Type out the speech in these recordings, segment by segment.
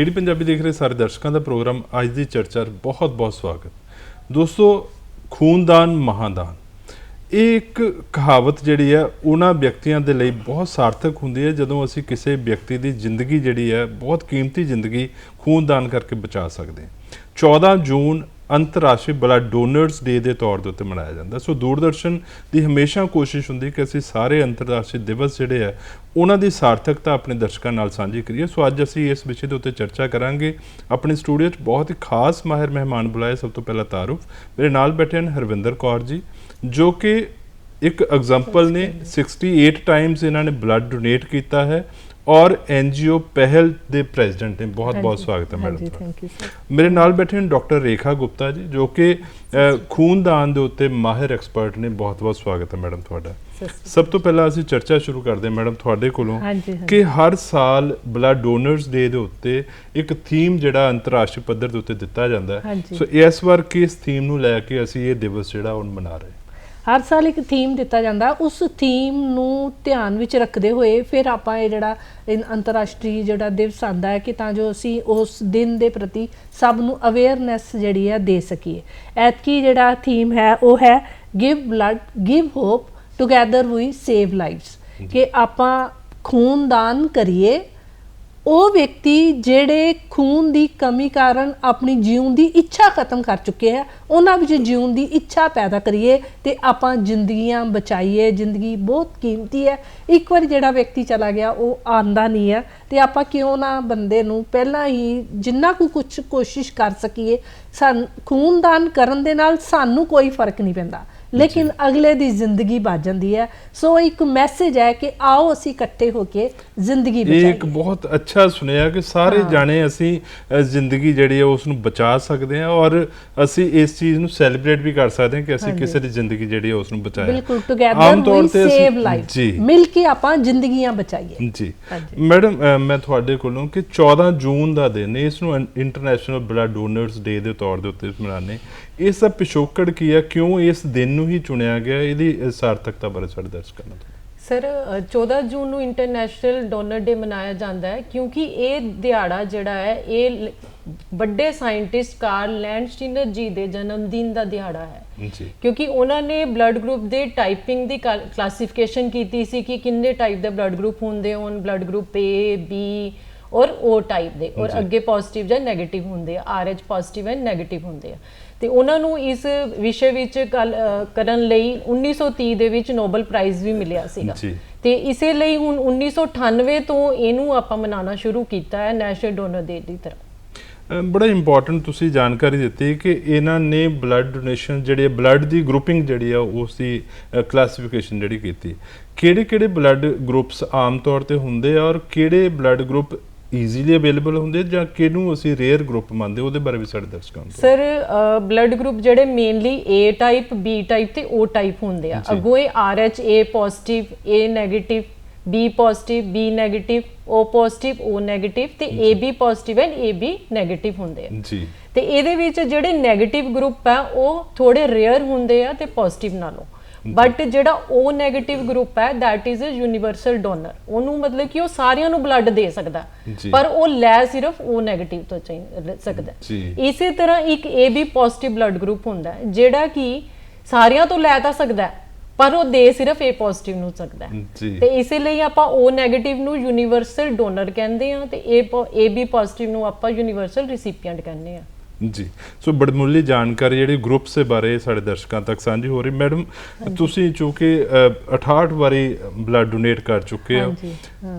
DD Punjabi ਦੇਖ ਰਹੇ ਸਾਰੇ ਦਰਸ਼ਕਾਂ ਦਾ ਪ੍ਰੋਗਰਾਮ ਅੱਜ ਦੀ ਚਰਚਾ 'ਚ ਬਹੁਤ-ਬਹੁਤ ਸਵਾਗਤ। ਦੋਸਤੋ, ਖੂਨਦਾਨ, ਮਹਾਦਾਨ। ਇਹ ਇੱਕ ਕਹਾਵਤ ਜਿਹੜੀ ਹੈ, ਉਹਨਾਂ ਵਿਅਕਤੀਆਂ ਦੇ ਲਈ ਬਹੁਤ ਸਾਰਥਕ ਹੁੰਦੀ ਹੈ, ਜਦੋਂ ਅਸੀਂ ਕਿਸੇ ਵਿਅਕਤੀ ਦੀ ਜ਼ਿੰਦਗੀ ਜਿਹੜੀ ਹੈ, ਬਹੁਤ ਕੀਮਤੀ ਜ਼ਿੰਦਗੀ ਖੂਨਦਾਨ ਕਰਕੇ ਬਚਾ ਸਕਦੇ ਹਾਂ। 14 ਜੂਨ ਅੰਤਰਰਾਸ਼ਟਰੀ ਬਲੱਡ ਡੋਨਰਸ ਡੇ ਦੇ ਤੌਰ ਦੇ ਉੱਤੇ ਮਨਾਇਆ ਜਾਂਦਾ। ਸੋ ਦੂਰਦਰਸ਼ਨ ਦੀ ਹਮੇਸ਼ਾ ਕੋਸ਼ਿਸ਼ ਹੁੰਦੀ ਕਿ ਅਸੀਂ ਸਾਰੇ ਅੰਤਰਰਾਸ਼ਟਰੀ ਦਿਵਸ ਜਿਹੜੇ ਆ ਉਹਨਾਂ ਦੀ ਸਾਰਥਕਤਾ ਆਪਣੇ ਦਰਸ਼ਕਾਂ ਨਾਲ ਸਾਂਝੀ ਕਰੀਏ। ਸੋ ਅੱਜ ਅਸੀਂ ਇਸ ਵਿਸ਼ੇ ਦੇ ਉੱਤੇ ਚਰਚਾ ਕਰਾਂਗੇ। ਆਪਣੇ ਸਟੂਡੀਓ 'ਚ ਬਹੁਤ ਹੀ ਖਾਸ ਮਾਹਿਰ ਮਹਿਮਾਨ ਬੁਲਾਏ ਸਭ ਤੋਂ ਪਹਿਲਾਂ ਤਾਰੁਫ। ਮੇਰੇ ਨਾਲ ਬੈਠੇ ਹਨ ਹਰਵਿੰਦਰ ਕੌਰ ਜੀ ਜੋ ਕਿ ਇੱਕ ਐਗਜ਼ਾਮਪਲ ਨੇ 68 ਟਾਈਮਸ ਇਹਨਾਂ ਨੇ ਬਲੱਡ ਡੋਨੇਟ ਕੀਤਾ ਹੈ। ਔਰ ਐਨਜੀਓ ਪਹਿਲ ਦੇ ਪ੍ਰੈਜ਼ੀਡੈਂਟ ਨੇ। ਬਹੁਤ ਬਹੁਤ ਸਵਾਗਤ ਹੈ ਮੈਡਮ ਥੈਂਕ ਯੂ ਸਰ ਮੇਰੇ ਨਾਲ ਬੈਠੇ ਹਨ ਡਾਕਟਰ ਰੇਖਾ ਗੁਪਤਾ ਜੀ ਜੋ ਕਿ ਖੂਨਦਾਨ ਦੇ ਉੱਤੇ ਮਾਹਿਰ ਐਕਸਪਰਟ ਨੇ। ਬਹੁਤ ਬਹੁਤ ਸਵਾਗਤ ਹੈ ਮੈਡਮ ਤੁਹਾਡਾ। ਸਭ ਤੋਂ ਪਹਿਲਾਂ ਅਸੀਂ ਚਰਚਾ ਸ਼ੁਰੂ ਕਰਦੇ ਹਾਂ ਮੈਡਮ ਤੁਹਾਡੇ ਕੋਲੋਂ। ਕਿ ਹਰ ਸਾਲ ਬਲੱਡ ਡੋਨਰਸ ਡੇ ਦੇ ਉੱਤੇ ਇੱਕ ਥੀਮ ਜਿਹੜਾ ਅੰਤਰਰਾਸ਼ਟਰੀ ਪੱਧਰ ਦੇ ਉੱਤੇ ਦਿੱਤਾ ਜਾਂਦਾ ਹੈ। ਸੋ ਇਸ ਵਾਰ ਕਿਸ ਥੀਮ ਨੂੰ ਲੈ ਕੇ ਅਸੀਂ ਇਹ ਦਿਵਸ ਜਿਹੜਾ ਉਹ ਮਨਾ ਰਹੇ ਹਾਂ? ਹਰ ਸਾਲ ਇੱਕ ਥੀਮ ਦਿੱਤਾ ਜਾਂਦਾ। ਉਸ ਥੀਮ ਨੂੰ ਧਿਆਨ ਵਿੱਚ ਰੱਖਦੇ ਹੋਏ ਫਿਰ ਆਪਾਂ ਇਹ ਜਿਹੜਾ ਅੰਤਰਰਾਸ਼ਟਰੀ ਜਿਹੜਾ ਦਿਵਸ ਆਂਦਾ ਹੈ ਕਿ ਤਾਂ ਜੋ ਅਸੀਂ ਉਸ ਦਿਨ ਦੇ ਪ੍ਰਤੀ ਸਭ ਨੂੰ ਅਵੇਅਰਨੈਸ ਜਿਹੜੀ ਹੈ ਦੇ ਸਕੀਏ। ਐਤਕੀ ਜਿਹੜਾ ਥੀਮ ਹੈ ਉਹ ਹੈ give blood give hope together we save lives ਕਿ ਆਪਾਂ ਖੂਨਦਾਨ ਕਰੀਏ ਉਹ ਵਿਅਕਤੀ ਜਿਹੜੇ ਖੂਨ ਦੀ ਕਮੀ ਕਾਰਨ ਆਪਣੀ ਜੀਉਣ ਦੀ ਇੱਛਾ ਖਤਮ ਕਰ ਚੁੱਕੇ ਆ, ਉਹਨਾਂ ਵਿੱਚ ਜੀਉਣ ਦੀ ਇੱਛਾ ਪੈਦਾ ਕਰੀਏ ਤੇ ਆਪਾਂ ਜ਼ਿੰਦਗੀਆਂ ਬਚਾਈਏ। ਜ਼ਿੰਦਗੀ ਬਹੁਤ ਕੀਮਤੀ ਹੈ। ਇੱਕ ਵਾਰ ਜਿਹੜਾ ਵਿਅਕਤੀ ਚਲਾ ਗਿਆ, ਉਹ ਆਂਦਾ ਨਹੀਂ ਹੈ ਤੇ ਆਪਾਂ ਕਿਉਂ ਨਾ ਬੰਦੇ ਨੂੰ ਪਹਿਲਾਂ ਹੀ ਜਿੰਨਾ ਕੁ ਕੁਝ ਕੋਸ਼ਿਸ਼ ਕਰ ਸਕੀਏ ਸਾਨ ਖੂਨਦਾਨ ਕਰਨ ਦੇ ਨਾਲ ਸਾਨੂੰ ਕੋਈ ਫ਼ਰਕ ਨਹੀਂ ਪੈਂਦਾ। ਲੇਕਿਨ ਅਗਲੇ ਦੀ ਜ਼ਿੰਦਗੀ ਬਚ ਜਾਂਦੀ ਹੈ। ਸੋ ਇੱਕ ਮੈਸੇਜ ਹੈ ਕਿ ਆਓ ਅਸੀਂ ਇਕੱਠੇ ਹੋ ਕੇ ਜ਼ਿੰਦਗੀ ਇਹ ਬਚਾਈਏ। ਇੱਕ ਬਹੁਤ ਅੱਛਾ ਸੁਨੇਹਾ ਕਿ ਸਾਰੇ ਜਾਣੇ ਅਸੀਂ ਜ਼ਿੰਦਗੀ ਜਿਹੜੀ ਹੈ ਉਸ ਨੂੰ ਬਚਾ ਸਕਦੇ ਹਾਂ ਔਰ ਅਸੀਂ ਇਸ ਚੀਜ਼ ਨੂੰ ਸੈਲੀਬ੍ਰੇਟ ਵੀ ਕਰ ਸਕਦੇ ਹਾਂ ਕਿ ਅਸੀਂ। ਕਿਸੇ ਦੀ ਜ਼ਿੰਦਗੀ ਜਿਹੜੀ ਹੈ ਉਸ ਨੂੰ ਬਚਾਇਆ। ਬਿਲਕੁਲ ਟੁਗੇਦਰ ਵੀ ਸੇਵ ਲਾਈਫ ਮਿਲ ਕੇ ਆਪਾਂ ਜ਼ਿੰਦਗੀਆਂ ਬਚਾਈਏ। ਜੀ। ਮੈਡਮ ਮੈਂ ਤੁਹਾਡੇ ਕੋਲੋਂ ਕਿ 14 ਜੂਨ ਦਾ ਦਿਨ ਇਸ ਨੂੰ ਇੰਟਰਨੈਸ਼ਨਲ ਬਲੱਡ ਡੋਨਰਸ ਡੇ ਦੇ ਤੌਰ ਦੇ ਉੱਤੇ ਮਨਾਉਂਦੇ ਇਸ ਦਾ ਪਿਛੋਕੜ ਕੀ ਹੈ ਕਿਉਂ ਇਸ ਦਿਨ ਨੂੰ ਹੀ ਚੁਣਿਆ ਗਿਆ? ਇਹਦੀ ਸਾਰਥਕਤਾ ਬਾਰੇ ਸਾਡੇ ਦਰਸ਼ਕਾਂ ਨੂੰ ਸਰ ਅ, 14 ਜੂਨ ਨੂੰ ਇੰਟਰਨੈਸ਼ਨਲ ਡੋਨਰ ਡੇ ਮਨਾਇਆ ਜਾਂਦਾ ਹੈ ਕਿਉਂਕਿ ਇਹ ਦਿਹਾੜਾ ਜਿਹੜਾ ਹੈ ਇਹ ਵੱਡੇ ਸਾਇੰਟਿਸਟ ਕਾਰਲ ਲੈਂਡਸਟੀਨਰ ਜੀ ਦੇ ਜਨਮ ਦਿਨ ਦਾ ਦਿਹਾੜਾ ਹੈ। ਜੀ। ਕਿਉਂਕਿ ਉਹਨਾਂ ਨੇ ਬਲੱਡ ਗਰੁੱਪ ਦੇ ਟਾਈਪਿੰਗ ਦੀ ਕਲਾਸੀਫਿਕੇਸ਼ਨ ਕੀਤੀ ਸੀ ਕਿ ਕਿੰਨੇ ਟਾਈਪ ਦੇ ਬਲੱਡ ਗਰੁੱਪ ਹੁੰਦੇ ਹੋਣ ਬਲੱਡ ਗਰੁੱਪ A B ਔਰ O ਟਾਈਪ ਦੇ ਔਰ। ਅੱਗੇ ਪੋਜ਼ਿਟਿਵ ਜਾਂ 네ਗੇਟਿਵ ਹੁੰਦੇ ਆ RH ਪੋਜ਼ਿਟਿਵ ਐਂਡ 네ਗੇਟਿਵ ਹੁੰਦੇ ਆ। ਤੇ ਉਹਨਾਂ ਨੂੰ ਇਸ ਵਿਸ਼ੇ ਵਿੱਚ ਕਰਨ ਲਈ 1930 ਦੇ ਵਿੱਚ ਨੋਬਲ ਪ੍ਰਾਈਜ਼ ਵੀ ਮਿਲਿਆ ਸੀਗਾ। ਤੇ ਇਸੇ ਲਈ ਹੁਣ 1998 ਤੋਂ ਇਹਨੂੰ ਆਪਾਂ ਮਨਾਉਣਾ ਸ਼ੁਰੂ ਕੀਤਾ ਹੈ ਨੈਸ਼ਨਲ ਡੋਨਰ ਡੇ ਦੀ ਤਰ੍ਹਾਂ। ਬੜਾ ਇੰਪੋਰਟੈਂਟ ਤੁਸੀਂ ਜਾਣਕਾਰੀ ਦਿੱਤੀ ਕਿ ਇਹਨਾਂ ਨੇ ਬਲੱਡ ਡੋਨੇਸ਼ਨ ਜਿਹੜੀ ਬਲੱਡ ਦੀ ਗਰੁੱਪਿੰਗ ਜਿਹੜੀ ਆ ਉਸ ਦੀ ਕਲਾਸੀਫਿਕੇਸ਼ਨ ਜਿਹੜੀ ਕੀਤੀ। ਕਿਹੜੇ ਕਿਹੜੇ ਬਲੱਡ ਗਰੁੱਪਸ ਆਮ ਤੌਰ ਤੇ ਹੁੰਦੇ ਆ ਔਰ ਕਿਹੜੇ ਬਲੱਡ ਗਰੁੱਪ ਈਜ਼ੀਲੀ ਅਵੇਲੇਬਲ ਹੁੰਦੇ ਜਾਂ ਕਿਹਨੂੰ ਅਸੀਂ ਰੇਅਰ ਗਰੁੱਪ ਮੰਨਦੇ ਉਹਦੇ ਬਾਰੇ ਵੀ ਸਾਡੇ ਦਰਸ਼ਕਾਂ ਨੂੰ ਸਰ ਬਲੱਡ ਗਰੁੱਪ ਜਿਹੜੇ mainly A type B type ਤੇ O ਟਾਈਪ ਹੁੰਦੇ ਆ। ਅੱਗੋਂ ਇਹ R H A positive A negative B positive B negative O positive O negative ਤੇ B positive and A B negative ਹੁੰਦੇ ਆ। ਜੀ। ਤੇ ਇਹਦੇ ਵਿੱਚ ਜਿਹੜੇ ਨੈਗੇਟਿਵ ਗਰੁੱਪ ਆ ਉਹ ਥੋੜੇ ਰੇਅਰ ਹੁੰਦੇ ਆ ਤੇ ਪੋਜ਼ਿਟਿਵ ਨਾਲੋਂ। ਬਟ ਜਿਹੜਾ O 네ਗੇਟਿਵ ਗਰੁੱਪ ਹੈ that is a universal donor ਉਹਨੂੰ ਮਤਲਬ ਕਿ ਉਹ ਸਾਰਿਆਂ ਨੂੰ ਬਲੱਡ ਦੇ ਸਕਦਾ। ਪਰ ਉਹ ਲੈ ਸਿਰਫ O 네ਗੇਟਿਵ ਤੋਂ ਚਾਹੀ ਸਕਦਾ। ਇਸੇ ਤਰ੍ਹਾਂ ਇੱਕ A AB positive blood group ਹੁੰਦਾ ਜਿਹੜਾ ਕਿ ਸਾਰਿਆਂ ਤੋਂ ਲੈ ਤਾਂ ਸਕਦਾ ਪਰ ਉਹ ਦੇ ਸਿਰਫ ਏ ਪੋਜ਼ਿਟਿਵ ਨੂੰ ਸਕਦਾ ਤੇ ਇਸੇ ਲਈ ਆਪਾਂ O 네ਗੇਟਿਵ ਨੂੰ ਯੂਨੀਵਰਸਲ ਡੋਨਰ ਕਹਿੰਦੇ ਆ ਤੇ A AB ਪੋਜ਼ਿਟਿਵ ਨੂੰ ਆਪਾਂ ਯੂਨੀਵਰਸਲ ਰਿਸੀਪੀਐਂਟ ਕਹਿੰਦੇ ਆ ਜੀ। ਸੋ ਬੜਮੁੱਲੀ ਜਾਣਕਾਰੀ ਜਿਹੜੀ ਗਰੁੱਪਸ ਦੇ ਬਾਰੇ ਸਾਡੇ ਦਰਸ਼ਕਾਂ ਤੱਕ ਸਾਂਝੀ ਹੋ ਰਹੀ। ਮੈਡਮ ਤੁਸੀਂ ਚੂੰਕਿ ਅ, 68 ਵਾਰੀ ਬਲੱਡ ਡੋਨੇਟ ਕਰ ਚੁੱਕੇ ਹੋ।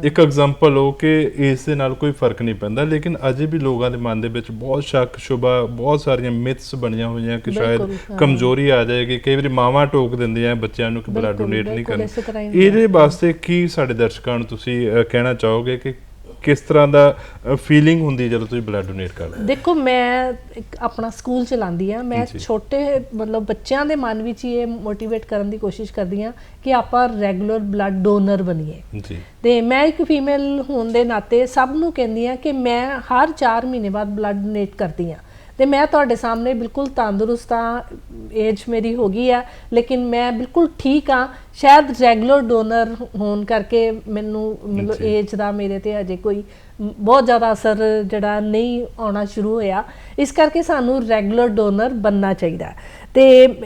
ਇੱਕ ਐਗਜ਼ਾਮਪਲ ਹੋ ਕਿ ਇਸ ਦੇ ਨਾਲ ਕੋਈ ਫ਼ਰਕ ਨਹੀਂ ਪੈਂਦਾ ਲੇਕਿਨ ਅਜੇ ਵੀ ਲੋਕਾਂ ਦੇ ਮਨ ਦੇ ਵਿੱਚ ਬਹੁਤ ਸ਼ੱਕ ਸ਼ੁਬਾ ਬਹੁਤ ਸਾਰੀਆਂ ਮਿਥਸ ਬਣੀਆਂ ਹੋਈਆਂ ਕਿ ਸ਼ਾਇਦ। ਕਮਜ਼ੋਰੀ ਆ ਜਾਏਗੀ ਕਈ ਵਾਰੀ ਮਾਵਾਂ ਟੋਕ ਦਿੰਦੀਆਂ ਬੱਚਿਆਂ ਨੂੰ ਕਿ ਬਲੱਡ ਡੋਨੇਟ ਨਹੀਂ ਕਰਨਾ। ਇਹਦੇ ਵਾਸਤੇ ਕੀ ਸਾਡੇ ਦਰਸ਼ਕਾਂ ਨੂੰ ਤੁਸੀਂ ਕਹਿਣਾ ਚਾਹੋਗੇ ਕਿ ਕਿਸ ਤਰ੍ਹਾਂ ਦਾ ਫੀਲਿੰਗ ਹੁੰਦੀ ਜਦੋਂ ਤੁਸੀਂ ਬਲੱਡ ਡੋਨੇਟ ਕਰਦੇ ਹੋ ਦੇਖੋ ਮੈਂ ਇੱਕ ਆਪਣਾ ਸਕੂਲ ਚਲਾਉਂਦੀ ਆ ਮੈਂ। ਛੋਟੇ ਮਤਲਬ ਬੱਚਿਆਂ ਦੇ ਮਨ ਵਿੱਚ ਹੀ ਇਹ ਮੋਟੀਵੇਟ ਕਰਨ ਦੀ ਕੋਸ਼ਿਸ਼ ਕਰਦੀ ਆ ਕਿ ਆਪਾਂ ਰੈਗੂਲਰ ਬਲੱਡ ਡੋਨਰ ਬਣੀਏ। ਜੀ। ਤੇ ਮੈਂ ਇੱਕ ਫੀਮੇਲ ਹੋਣ ਦੇ ਨਾਤੇ ਸਭ ਨੂੰ ਕਹਿੰਦੀ ਆ ਕਿ ਮੈਂ ਹਰ 4 ਮਹੀਨੇ ਬਾਅਦ ਬਲੱਡ ਡੋਨੇਟ ਕਰਦੀ ਆ ਤੇ ਮੈਂ ਤੁਹਾਡੇ ਸਾਹਮਣੇ ਬਿਲਕੁਲ ਤੰਦਰੁਸਤ ਹਾਂ ਏਜ ਮੇਰੀ ਹੋ ਗਈ ਆ ਲੇਕਿਨ ਮੈਂ ਬਿਲਕੁਲ ਠੀਕ ਹਾਂ ਸ਼ਾਇਦ ਰੈਗੂਲਰ ਡੋਨਰ ਹੋਣ ਕਰਕੇ ਮੈਨੂੰ ਮਤਲਬ। ਏਜ ਦਾ ਮੇਰੇ ਤੇ ਅਜੇ ਕੋਈ ਬਹੁਤ ਜ਼ਿਆਦਾ ਅਸਰ ਜਿਹੜਾ ਨਹੀਂ ਆਉਣਾ ਸ਼ੁਰੂ ਹੋਇਆ ਇਸ ਕਰਕੇ ਸਾਨੂੰ ਰੈਗੂਲਰ ਡੋਨਰ ਬੰਨਣਾ ਚਾਹੀਦਾ। ਤੇ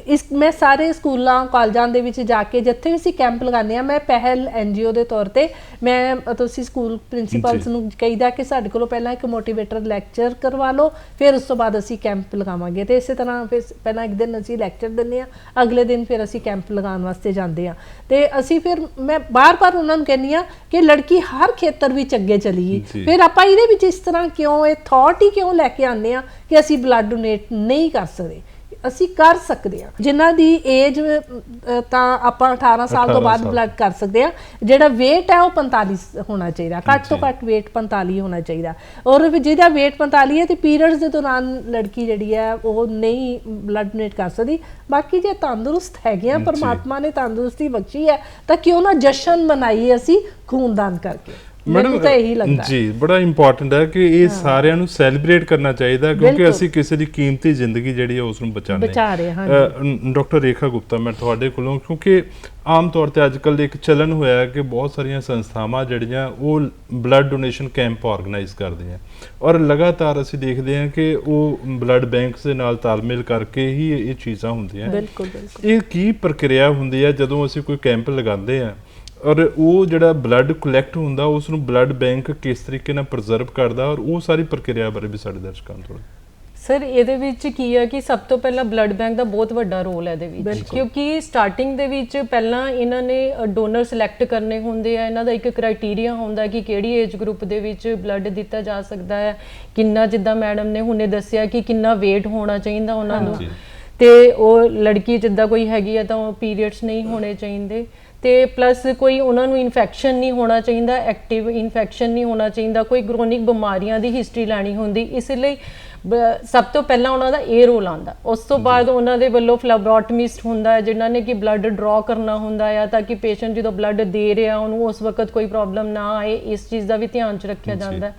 ਇਸ ਮੈਂ ਸਾਰੇ ਸਕੂਲਾਂ ਕਾਲਜਾਂ ਦੇ ਵਿੱਚ ਜਾ ਕੇ ਜਿੱਥੇ ਵੀ ਅਸੀਂ ਕੈਂਪ ਲਗਾਉਂਦੇ ਆ ਮੈਂ ਪਹਿਲ ਐਨਜੀਓ ਦੇ ਤੌਰ ਤੇ ਮੈਂ ਤੁਸੀਂ ਸਕੂਲ ਪ੍ਰਿੰਸੀਪਲਸ। ਨੂੰ ਕਹੀਦਾ ਕਿ ਸਾਡੇ ਕੋਲੋਂ ਪਹਿਲਾਂ ਇੱਕ ਮੋਟੀਵੇਟਰ ਲੈਕਚਰ ਕਰਵਾ ਲਓ ਫਿਰ ਉਸ ਤੋਂ ਬਾਅਦ ਅਸੀਂ ਕੈਂਪ ਲਗਾਵਾਂਗੇ ਤੇ ਇਸੇ ਤਰ੍ਹਾਂ ਫਿਰ ਪਹਿਲਾਂ ਇੱਕ ਦਿਨ ਅਸੀਂ ਲੈਕਚਰ ਦਿੰਦੇ ਆ ਅਗਲੇ ਦਿਨ ਫਿਰ ਅਸੀਂ ਕੈਂਪ ਲਗਾਉਣ ਵਾਸਤੇ ਜਾਂਦੇ ਆ ਤੇ ਅਸੀਂ ਫਿਰ ਮੈਂ ਬਾਰ-ਬਾਰ ਉਹਨਾਂ ਨੂੰ ਕਹਿੰਦੀ ਆ ਕਿ ਲੜਕੀ ਹਰ ਖੇਤਰ ਵਿੱਚ ਅੱਗੇ ਚਲੀ ਜੀ। ਫਿਰ ਆਪਾਂ ਇਹਦੇ ਵਿੱਚ ਇਸ ਤਰ੍ਹਾਂ ਕਿਉਂ ਇਹ ਥਾਟ ਹੀ ਕਿਉਂ ਲੈ ਕੇ ਆਉਂਦੇ ਆ ਕਿ ਅਸੀਂ ਬਲੱਡ ਡੋਨੇਟ ਨਹੀਂ ਕਰ ਸਕਦੇ ਅਸੀਂ ਕਰ ਸਕਦੇ ਆ ਜਿਨ੍ਹਾਂ ਦੀ ਏਜ ਤਾਂ ਆਪਾਂ 18 ਸਾਲ ਤੋਂ 18 ਬਾਅਦ। ਬਲੱਡ ਕਰ ਸਕਦੇ ਆ ਜਿਹੜਾ weight ਹੈ ਉਹ 45 ਹੋਣਾ ਚਾਹੀਦਾ ਘੱਟ ਤੋਂ। ਘੱਟ weight 45 ਹੋਣਾ ਚਾਹੀਦਾ ਔਰ ਜਿਹਦਾ weight 45 ਹੈ ਤੇ ਪੀਰੀਅਡਸ ਦੇ ਦੌਰਾਨ ਲੜਕੀ ਜਿਹੜੀ ਹੈ ਉਹ ਨਹੀਂ ਬਲੱਡ ਡੋਨੇਟ ਕਰ ਸਕਦੀ ਬਾਕੀ ਜੇ ਤੰਦਰੁਸਤ ਹੈਗੀਆਂ ਜੀ। ਪਰਮਾਤਮਾ ਨੇ ਤੰਦਰੁਸਤੀ ਬਖਸ਼ੀ ਹੈ ਤਾਂ ਕਿਉਂ ਨਾ ਜਸ਼ਨ ਮਨਾਈਏ ਅਸੀਂ ਖੂਨਦਾਨ ਕਰਕੇ ਮੈਨੂੰ ਤਾਂ ਇਹੀ ਲੱਗਦਾ। ਜੀ ਬੜਾ ਇੰਪੋਰਟੈਂਟ ਹੈ ਕਿ ਇਹ ਸਾਰਿਆਂ ਨੂੰ ਸੈਲੀਬ੍ਰੇਟ ਕਰਨਾ ਚਾਹੀਦਾ ਕਿਉਂਕਿ। ਅਸੀਂ ਕਿਸੇ ਦੀ ਕੀਮਤੀ ਜ਼ਿੰਦਗੀ ਜਿਹੜੀ ਹੈ ਉਸ ਨੂੰ ਬਚਾਉਂਦੇ ਬਚਾ ਰਹੇ ਹਾਂ, ਡਾਕਟਰ ਰੇਖਾ ਗੁਪਤਾ ਮੈਂ ਤੁਹਾਡੇ ਕੋਲੋਂ ਕਿਉਂਕਿ ਆਮ ਤੌਰ ਤੇ ਅੱਜ ਕੱਲ੍ਹ ਇੱਕ ਚਲਨ ਹੋਇਆ ਹੈ ਕਿ ਬਹੁਤ ਸਾਰੀਆਂ ਸੰਸਥਾਵਾਂ ਜਿਹੜੀਆਂ ਉਹ ਬਲੱਡ ਡੋਨੇਸ਼ਨ ਕੈਂਪ ਆਰਗੇਨਾਈਜ਼ ਕਰਦੀਆਂ ਔਰ ਲਗਾਤਾਰ ਅਸੀਂ ਦੇਖਦੇ ਹਾਂ ਕਿ ਉਹ ਬਲੱਡ ਬੈਂਕਸ ਦੇ ਨਾਲ ਤਾਲਮੇਲ ਕਰਕੇ ਹੀ ਇਹ ਚੀਜ਼ਾਂ ਹੁੰਦੀਆਂ ਬਿਲਕੁਲ ਬਿਲਕੁਲ। ਇਹ ਕੀ ਪ੍ਰਕਿਰਿਆ ਹੁੰਦੀ ਹੈ ਜਦੋਂ ਅਸੀਂ ਕੋਈ ਕੈਂਪ ਲਗਾਉਂਦੇ ਆ ਔਰ ਉਹ ਜਿਹੜਾ ਬਲੱਡ ਕਲੈਕਟ ਹੁੰਦਾ ਉਸ ਨੂੰ ਬਲੱਡ ਬੈਂਕ ਕਿਸ ਤਰੀਕੇ ਨਾਲ ਪ੍ਰੀਜ਼ਰਵ ਕਰਦਾ ਔਰ ਉਹ ਸਾਰੀ ਪ੍ਰਕਿਰਿਆ ਬਾਰੇ ਵੀ ਸਾਡੇ ਦਰਸ਼ਕਾਂ ਨੂੰ ਥੋੜਾ ਸਰ ਇਹਦੇ ਵਿੱਚ ਕੀ ਹੈ ਕਿ ਸਭ ਤੋਂ ਪਹਿਲਾਂ ਬਲੱਡ ਬੈਂਕ ਦਾ ਬਹੁਤ ਵੱਡਾ ਰੋਲ ਹੈ ਇਹਦੇ ਵਿੱਚ। ਕਿਉਂਕਿ ਸਟਾਰਟਿੰਗ ਦੇ ਵਿੱਚ ਪਹਿਲਾਂ ਇਹਨਾਂ ਨੇ ਡੋਨਰ ਸਿਲੈਕਟ ਕਰਨੇ ਹੁੰਦੇ ਆ। ਇਹਨਾਂ ਦਾ ਇੱਕ ਕ੍ਰਾਈਟੇਰੀਆ ਹੁੰਦਾ ਕਿ ਕਿਹੜੀ ਏਜ ਗਰੁੱਪ ਦੇ ਵਿੱਚ ਬਲੱਡ ਦਿੱਤਾ ਜਾ ਸਕਦਾ ਹੈ। ਕਿੰਨਾ ਜਿੱਦਾਂ ਮੈਡਮ ਨੇ ਹੁਣੇ ਦੱਸਿਆ ਕਿ ਕਿੰਨਾ weight ਹੋਣਾ ਚਾਹੀਦਾ ਉਹਨਾਂ ਨੂੰ। ਤੇ ਉਹ ਲੜਕੀ ਜਿੱਦਾਂ ਕੋਈ ਹੈਗੀ ਆ ਤਾਂ ਉਹ ਪੀਰੀਅਡਸ ਨਹੀਂ ਹੋਣੇ ਚਾਹੀਦੇ। ਤੇ ਪਲੱਸ ਕੋਈ ਉਹਨਾਂ ਨੂੰ ਇਨਫੈਕਸ਼ਨ ਨਹੀਂ ਹੋਣਾ ਚਾਹੀਦਾ ਐਕਟਿਵ ਇਨਫੈਕਸ਼ਨ ਨਹੀਂ ਹੋਣਾ ਚਾਹੀਦਾ ਕੋਈ ਕ੍ਰੋਨਿਕ ਬਿਮਾਰੀਆਂ ਦੀ ਹਿਸਟਰੀ ਲੈਣੀ ਹੁੰਦੀ ਇਸ ਲਈ ਸਭ ਤੋਂ ਪਹਿਲਾਂ ਉਹਨਾਂ ਦਾ ਇਹ ਰੋਲ ਆਂਦਾ ਉਸ ਤੋਂ ਬਾਅਦ ਉਹਨਾਂ ਦੇ ਵੱਲੋਂ ਫਲੈਬੋਟਮਿਸਟ ਹੁੰਦਾ ਹੈ ਜਿਨ੍ਹਾਂ ਨੇ ਕਿ ਬਲੱਡ ਡਰਾ ਕਰਨਾ ਹੁੰਦਾ ਆ ਤਾਂ ਕਿ ਪੇਸ਼ੈਂਟ ਜਦੋਂ ਬਲੱਡ ਦੇ ਰਿਹਾ ਉਹਨੂੰ ਉਸ ਵਕਤ ਕੋਈ ਪ੍ਰੋਬਲਮ ਨਾ ਆਏ ਇਸ ਚੀਜ਼ ਦਾ ਵੀ ਧਿਆਨ ਚ ਰੱਖਿਆ। ਜਾਂਦਾ ਹੈ।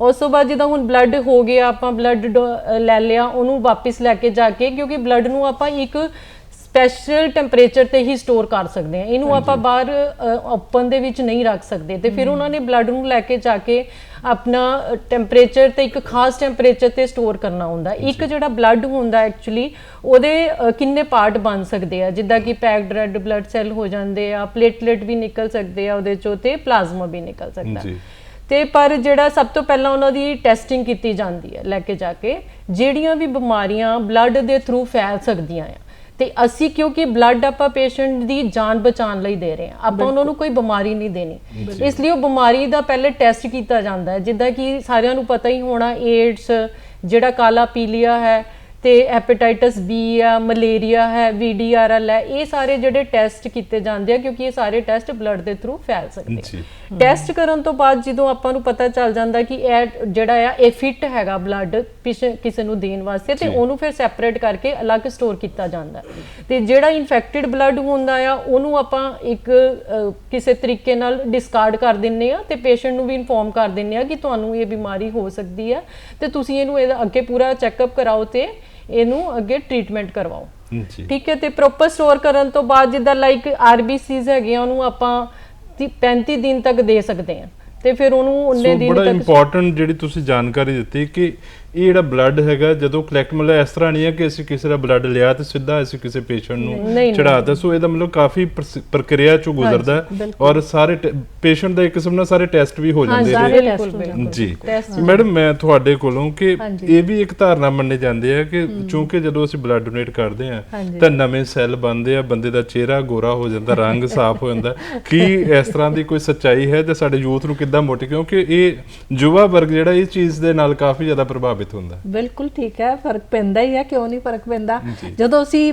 ਉਸ ਤੋਂ ਬਾਅਦ ਜਦੋਂ ਹੁਣ ਬਲੱਡ ਹੋ ਗਿਆ ਆਪਾਂ ਬਲੱਡ ਲੈ ਲਿਆ ਉਹਨੂੰ ਵਾਪਿਸ ਲੈ ਕੇ ਜਾ ਕੇ ਕਿਉਂਕਿ ਬਲੱਡ ਨੂੰ ਆਪਾਂ ਇੱਕ ਸਪੈਸ਼ਲ ਟੈਂਪਰੇਚਰ ਤੇ ਹੀ ਸਟੋਰ ਕਰ ਸਕਦੇ ਹਾਂ। ਇਹਨੂੰ ਆਪਾਂ ਬਾਹਰ ਓਪਨ ਦੇ ਵਿੱਚ ਨਹੀਂ ਰੱਖ ਸਕਦੇ। ਤੇ ਫਿਰ ਉਹਨਾਂ ਨੇ ਬਲੱਡ ਨੂੰ ਲੈ ਕੇ ਜਾ ਕੇ ਆਪਣਾ ਟੈਂਪਰੇਚਰ ਤੇ ਇੱਕ ਖਾਸ ਟੈਂਪਰੇਚਰ ਤੇ ਸਟੋਰ ਕਰਨਾ ਹੁੰਦਾ। ਇੱਕ ਜਿਹੜਾ ਬਲੱਡ ਹੁੰਦਾ ਐਕਚੁਅਲੀ ਉਹਦੇ ਕਿੰਨੇ ਪਾਰਟ ਬਣ ਸਕਦੇ ਆ? ਜਿੱਦਾਂ ਕਿ ਪੈਕਡ ਰੈੱਡ ਬਲੱਡ ਸੈੱਲ ਹੋ ਜਾਂਦੇ ਆ ਪਲੇਟਲੇਟ ਵੀ ਨਿਕਲ ਸਕਦੇ ਆ ਉਹਦੇ ਚੋਂ ਤੇ ਪਲਾਜ਼ਮਾ ਵੀ ਨਿਕਲ ਸਕਦਾ। ਜੀ। ਤੇ ਪਰ ਜਿਹੜਾ ਸਭ ਤੋਂ ਪਹਿਲਾਂ ਉਹਨਾਂ ਦੀ ਟੈਸਟਿੰਗ ਕੀਤੀ ਜਾਂਦੀ ਹੈ ਲੈ ਕੇ ਜਾ ਕੇ ਜਿਹੜੀਆਂ ਵੀ ਬਿਮਾਰੀਆਂ ਬਲੱਡ ਦੇ ਥਰੂ ਫੈਲ ਸਕਦੀਆਂ ਆ। ਤੇ ਅਸੀਂ ਕਿਉਂਕਿ ਬਲੱਡ ਆਪਾਂ ਪੇਸ਼ੈਂਟ ਦੀ ਜਾਨ ਬਚਾਉਣ ਲਈ ਦੇ ਰਹੇ ਹਾਂ। ਆਪਾਂ ਉਹਨਾਂ ਨੂੰ ਕੋਈ ਬਿਮਾਰੀ ਨਹੀਂ ਦੇਣੀ। ਇਸ ਲਈ ਉਹ ਬਿਮਾਰੀ ਦਾ ਪਹਿਲੇ ਟੈਸਟ ਕੀਤਾ ਜਾਂਦਾ ਹੈ। ਜਿੱਦਾਂ ਕਿ ਸਾਰਿਆਂ ਨੂੰ ਪਤਾ ਹੀ ਹੋਣਾ ਏਡਸ ਜਿਹੜਾ ਕਾਲਾ ਪੀਲੀਆ ਹੈ ਤੇ ਹੈਪੇਟਾਈਟਸ ਬੀ ਆ ਮਲੇਰੀਆ ਹੈ ਵੀਡੀਆਰਐਲ ਹੈ ਇਹ ਸਾਰੇ ਜਿਹੜੇ ਟੈਸਟ ਕੀਤੇ ਜਾਂਦੇ ਆ ਕਿਉਂਕਿ ਇਹ ਸਾਰੇ ਟੈਸਟ ਬਲੱਡ ਦੇ ਥਰੂ ਫੈਲ ਸਕਦੇ ਆ ਟੈਸਟ ਕਰਨ ਤੋਂ ਬਾਅਦ ਜਦੋਂ ਆਪਾਂ ਨੂੰ ਪਤਾ ਚੱਲ ਜਾਂਦਾ ਕਿ ਇਹ ਜਿਹੜਾ ਆ ਇਹ ਫਿੱਟ ਹੈਗਾ ਬਲੱਡ ਕਿਸੇ ਨੂੰ ਦੇਣ ਵਾਸਤੇ ਤੇ। ਉਹਨੂੰ ਫਿਰ ਸੈਪਰੇਟ ਕਰਕੇ ਅਲੱਗ ਸਟੋਰ ਕੀਤਾ ਜਾਂਦਾ। ਤੇ ਜਿਹੜਾ ਇਨਫੈਕਟਿਡ ਬਲੱਡ ਹੁੰਦਾ ਆ ਉਹਨੂੰ ਆਪਾਂ ਇੱਕ ਕਿਸੇ ਤਰੀਕੇ ਨਾਲ ਡਿਸਕਾਰਡ ਕਰ ਦਿੰਨੇ ਆ ਤੇ ਪੇਸ਼ੈਂਟ ਨੂੰ ਵੀ ਇਨਫੋਰਮ ਕਰ ਦਿੰਨੇ ਆ ਕਿ ਤੁਹਾਨੂੰ ਇਹ ਬਿਮਾਰੀ ਹੋ ਸਕਦੀ ਹੈ ਤੇ ਤੁਸੀਂ ਇਹਨੂੰ ਇਹਦਾ ਅੱਗੇ ਪੂਰਾ ਚੈੱਕਅਪ ਕਰਾਓ ਤੇ ਇਹਨੂੰ ਅੱਗੇ ਟ੍ਰੀਟਮੈਂਟ ਕਰਵਾਓ। ਠੀਕ ਹੈ ਤੇ ਪ੍ਰੋਪਰ ਸਟੋਰ ਕਰਨ ਤੋਂ ਬਾਅਦ ਜਿੱਦਾਂ ਲਾਈਕ ਆਰਬੀਸੀਜ਼ ਹੈਗੀਆਂ ਉਹਨੂੰ ਆਪਾਂ ਤੀ- 35 ਦਿਨ ਤੱਕ ਦੇ ਸਕਦੇ ਹਾਂ। ਤੇ ਫਿਰ ਉਹਨੂੰ ਉਨੇ ਸੋ ਦਿਨ ਬੜਾ ਤੱਕ ਇੰਪੋਰਟੈਂਟ ਜਿਹੜੀ ਤੁਸੀਂ ਜਾਣਕਾਰੀ ਦਿੱਤੀ ਕਿ ਇਹ ਜਿਹੜਾ ਬਲੱਡ ਹੈਗਾ ਜਦੋਂ ਕਲੈਕਟ ਮਤਲਬ ਇਸ ਤਰ੍ਹਾਂ ਨਹੀਂ ਹੈ ਕਿ ਅਸੀਂ ਕਿਸੇ ਦਾ ਬਲੱਡ ਲਿਆ ਤੇ ਸਿੱਧਾ ਅਸੀਂ ਕਿਸੇ ਪੇਸ਼ੈਂਟ ਨੂੰ। ਚੜਾਤਾ ਸੋ ਇਹਦਾ ਮਤਲਬ ਕਾਫੀ ਪ੍ਰਕਿਰਿਆ ਚੋਂ ਗੁਜ਼ਰਦਾ। ਔਰ ਸਾਰੇ ਪੇਸ਼ੈਂਟ ਦਾ ਇੱਕ ਕਿਸਮ ਨਾਲ ਸਾਰੇ ਟੈਸਟ ਵੀ ਹੋ ਜਾਂਦੇ ਨੇ ਜੀ ਮੈਡਮ ਮੈਂ ਤੁਹਾਡੇ ਕੋਲੋਂ ਕਿ। ਇਹ ਵੀ ਇੱਕ ਧਾਰਨਾ ਮੰਨੇ ਜਾਂਦੇ ਆ ਕਿ ਚੂੰਕਿ ਜਦੋਂ ਅਸੀਂ ਬਲੱਡ ਡੋਨੇਟ ਕਰਦੇ ਆ। ਤਾਂ ਨਵੇਂ ਸੈੱਲ ਬਣਦੇ ਆ ਬੰਦੇ ਦਾ ਚਿਹਰਾ ਗੋਰਾ ਹੋ ਜਾਂਦਾ ਰੰਗ ਸਾਫ਼ ਹੋ ਜਾਂਦਾ ਕੀ ਇਸ ਤਰ੍ਹਾਂ ਦੀ ਕੋਈ ਸੱਚਾਈ ਹੈ ਤੇ ਸਾਡੇ ਯੂਥ ਨੂੰ ਕਿੱਦਾਂ ਮੋਟੀ ਕਿਉਂਕਿ ਇਹ ਯੁਵਾ ਵਰਗ ਜਿਹੜਾ ਇਸ ਚੀਜ਼ ਦੇ ਨਾਲ ਕਾਫੀ ਜ਼ਿਆਦਾ ਪ੍ਰਭਾਵਿਤ ਹੁੰਦਾ ਬਿਲਕੁਲ ਠੀਕ ਹੈ ਫ਼ਰਕ ਪੈਂਦਾ ਹੀ ਹੈ ਕਿਉਂ ਨਹੀਂ ਫ਼ਰਕ ਪੈਂਦਾ। ਜਦੋਂ ਅਸੀਂ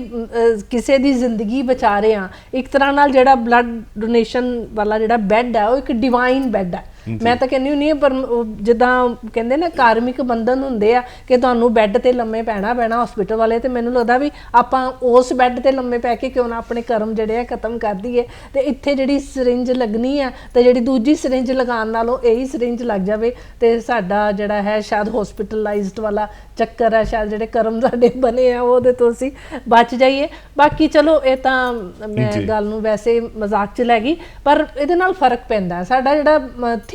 ਕਿਸੇ ਦੀ ਜ਼ਿੰਦਗੀ ਬਚਾ ਰਹੇ ਹਾਂ ਇੱਕ ਤਰ੍ਹਾਂ ਨਾਲ ਜਿਹੜਾ ਬਲੱਡ ਡੋਨੇਸ਼ਨ ਵਾਲਾ ਜਿਹੜਾ ਬੈੱਡ ਹੈ ਉਹ ਇੱਕ ਡਿਵਾਈਨ ਬੈੱਡ ਹੈ। ਮੈਂ ਤਾਂ ਕਹਿੰਦੀ ਹੁੰਦੀ ਹਾਂ ਪਰ ਜਿੱਦਾਂ ਕਹਿੰਦੇ ਨਾ ਕਾਰਮਿਕ ਬੰਧਨ ਹੁੰਦੇ ਆ ਕਿ ਤੁਹਾਨੂੰ ਬੈੱਡ ਤੇ ਲੰਮੇ ਪੈਣਾ ਪੈਣਾ ਹਸਪੀਟਲ ਵਾਲੇ ਤੇ ਮੈਨੂੰ ਲੱਗਦਾ ਵੀ ਆਪਾਂ ਉਸ ਬੈੱਡ ਤੇ ਲੰਮੇ ਪੈ ਕੇ ਕਿਉਂ ਨਾ ਆਪਣੇ ਕਰਮ ਜਿਹੜੇ ਆ ਖਤਮ ਕਰ ਦਈਏ ਤੇ ਇੱਥੇ ਜਿਹੜੀ ਸਿਰਿੰਜ ਲੱਗਣੀ ਆ ਤੇ ਜਿਹੜੀ ਦੂਜੀ ਸਿਰਿੰਜ ਲਗਾਉਣ ਨਾਲੋਂ ਇਹੀ ਸਿਰਿੰਜ ਲੱਗ ਜਾਵੇ ਤੇ ਸਾਡਾ ਜਿਹੜਾ ਹੈ ਸ਼ਾਇਦ ਹਸਪੀਟਲਾਈਜ਼ਡ ਵਾਲਾ ਚੱਕਰ ਹੈ ਸ਼ਾਇਦ ਜਿਹੜੇ ਕਰਮ ਸਾਡੇ ਬਣੇ ਆ ਉਹਦੇ ਤੋਂ ਅਸੀਂ ਬਚ ਜਾਈਏ ਬਾਕੀ ਚਲੋ ਇਹ ਤਾਂ ਮੈਂ। ਗੱਲ ਨੂੰ ਵੈਸੇ ਮਜ਼ਾਕ 'ਚ ਲੈ ਗਈ ਪਰ ਇਹਦੇ ਨਾਲ ਫ਼ਰਕ ਪੈਂਦਾ। ਸਾਡਾ ਜਿਹੜਾ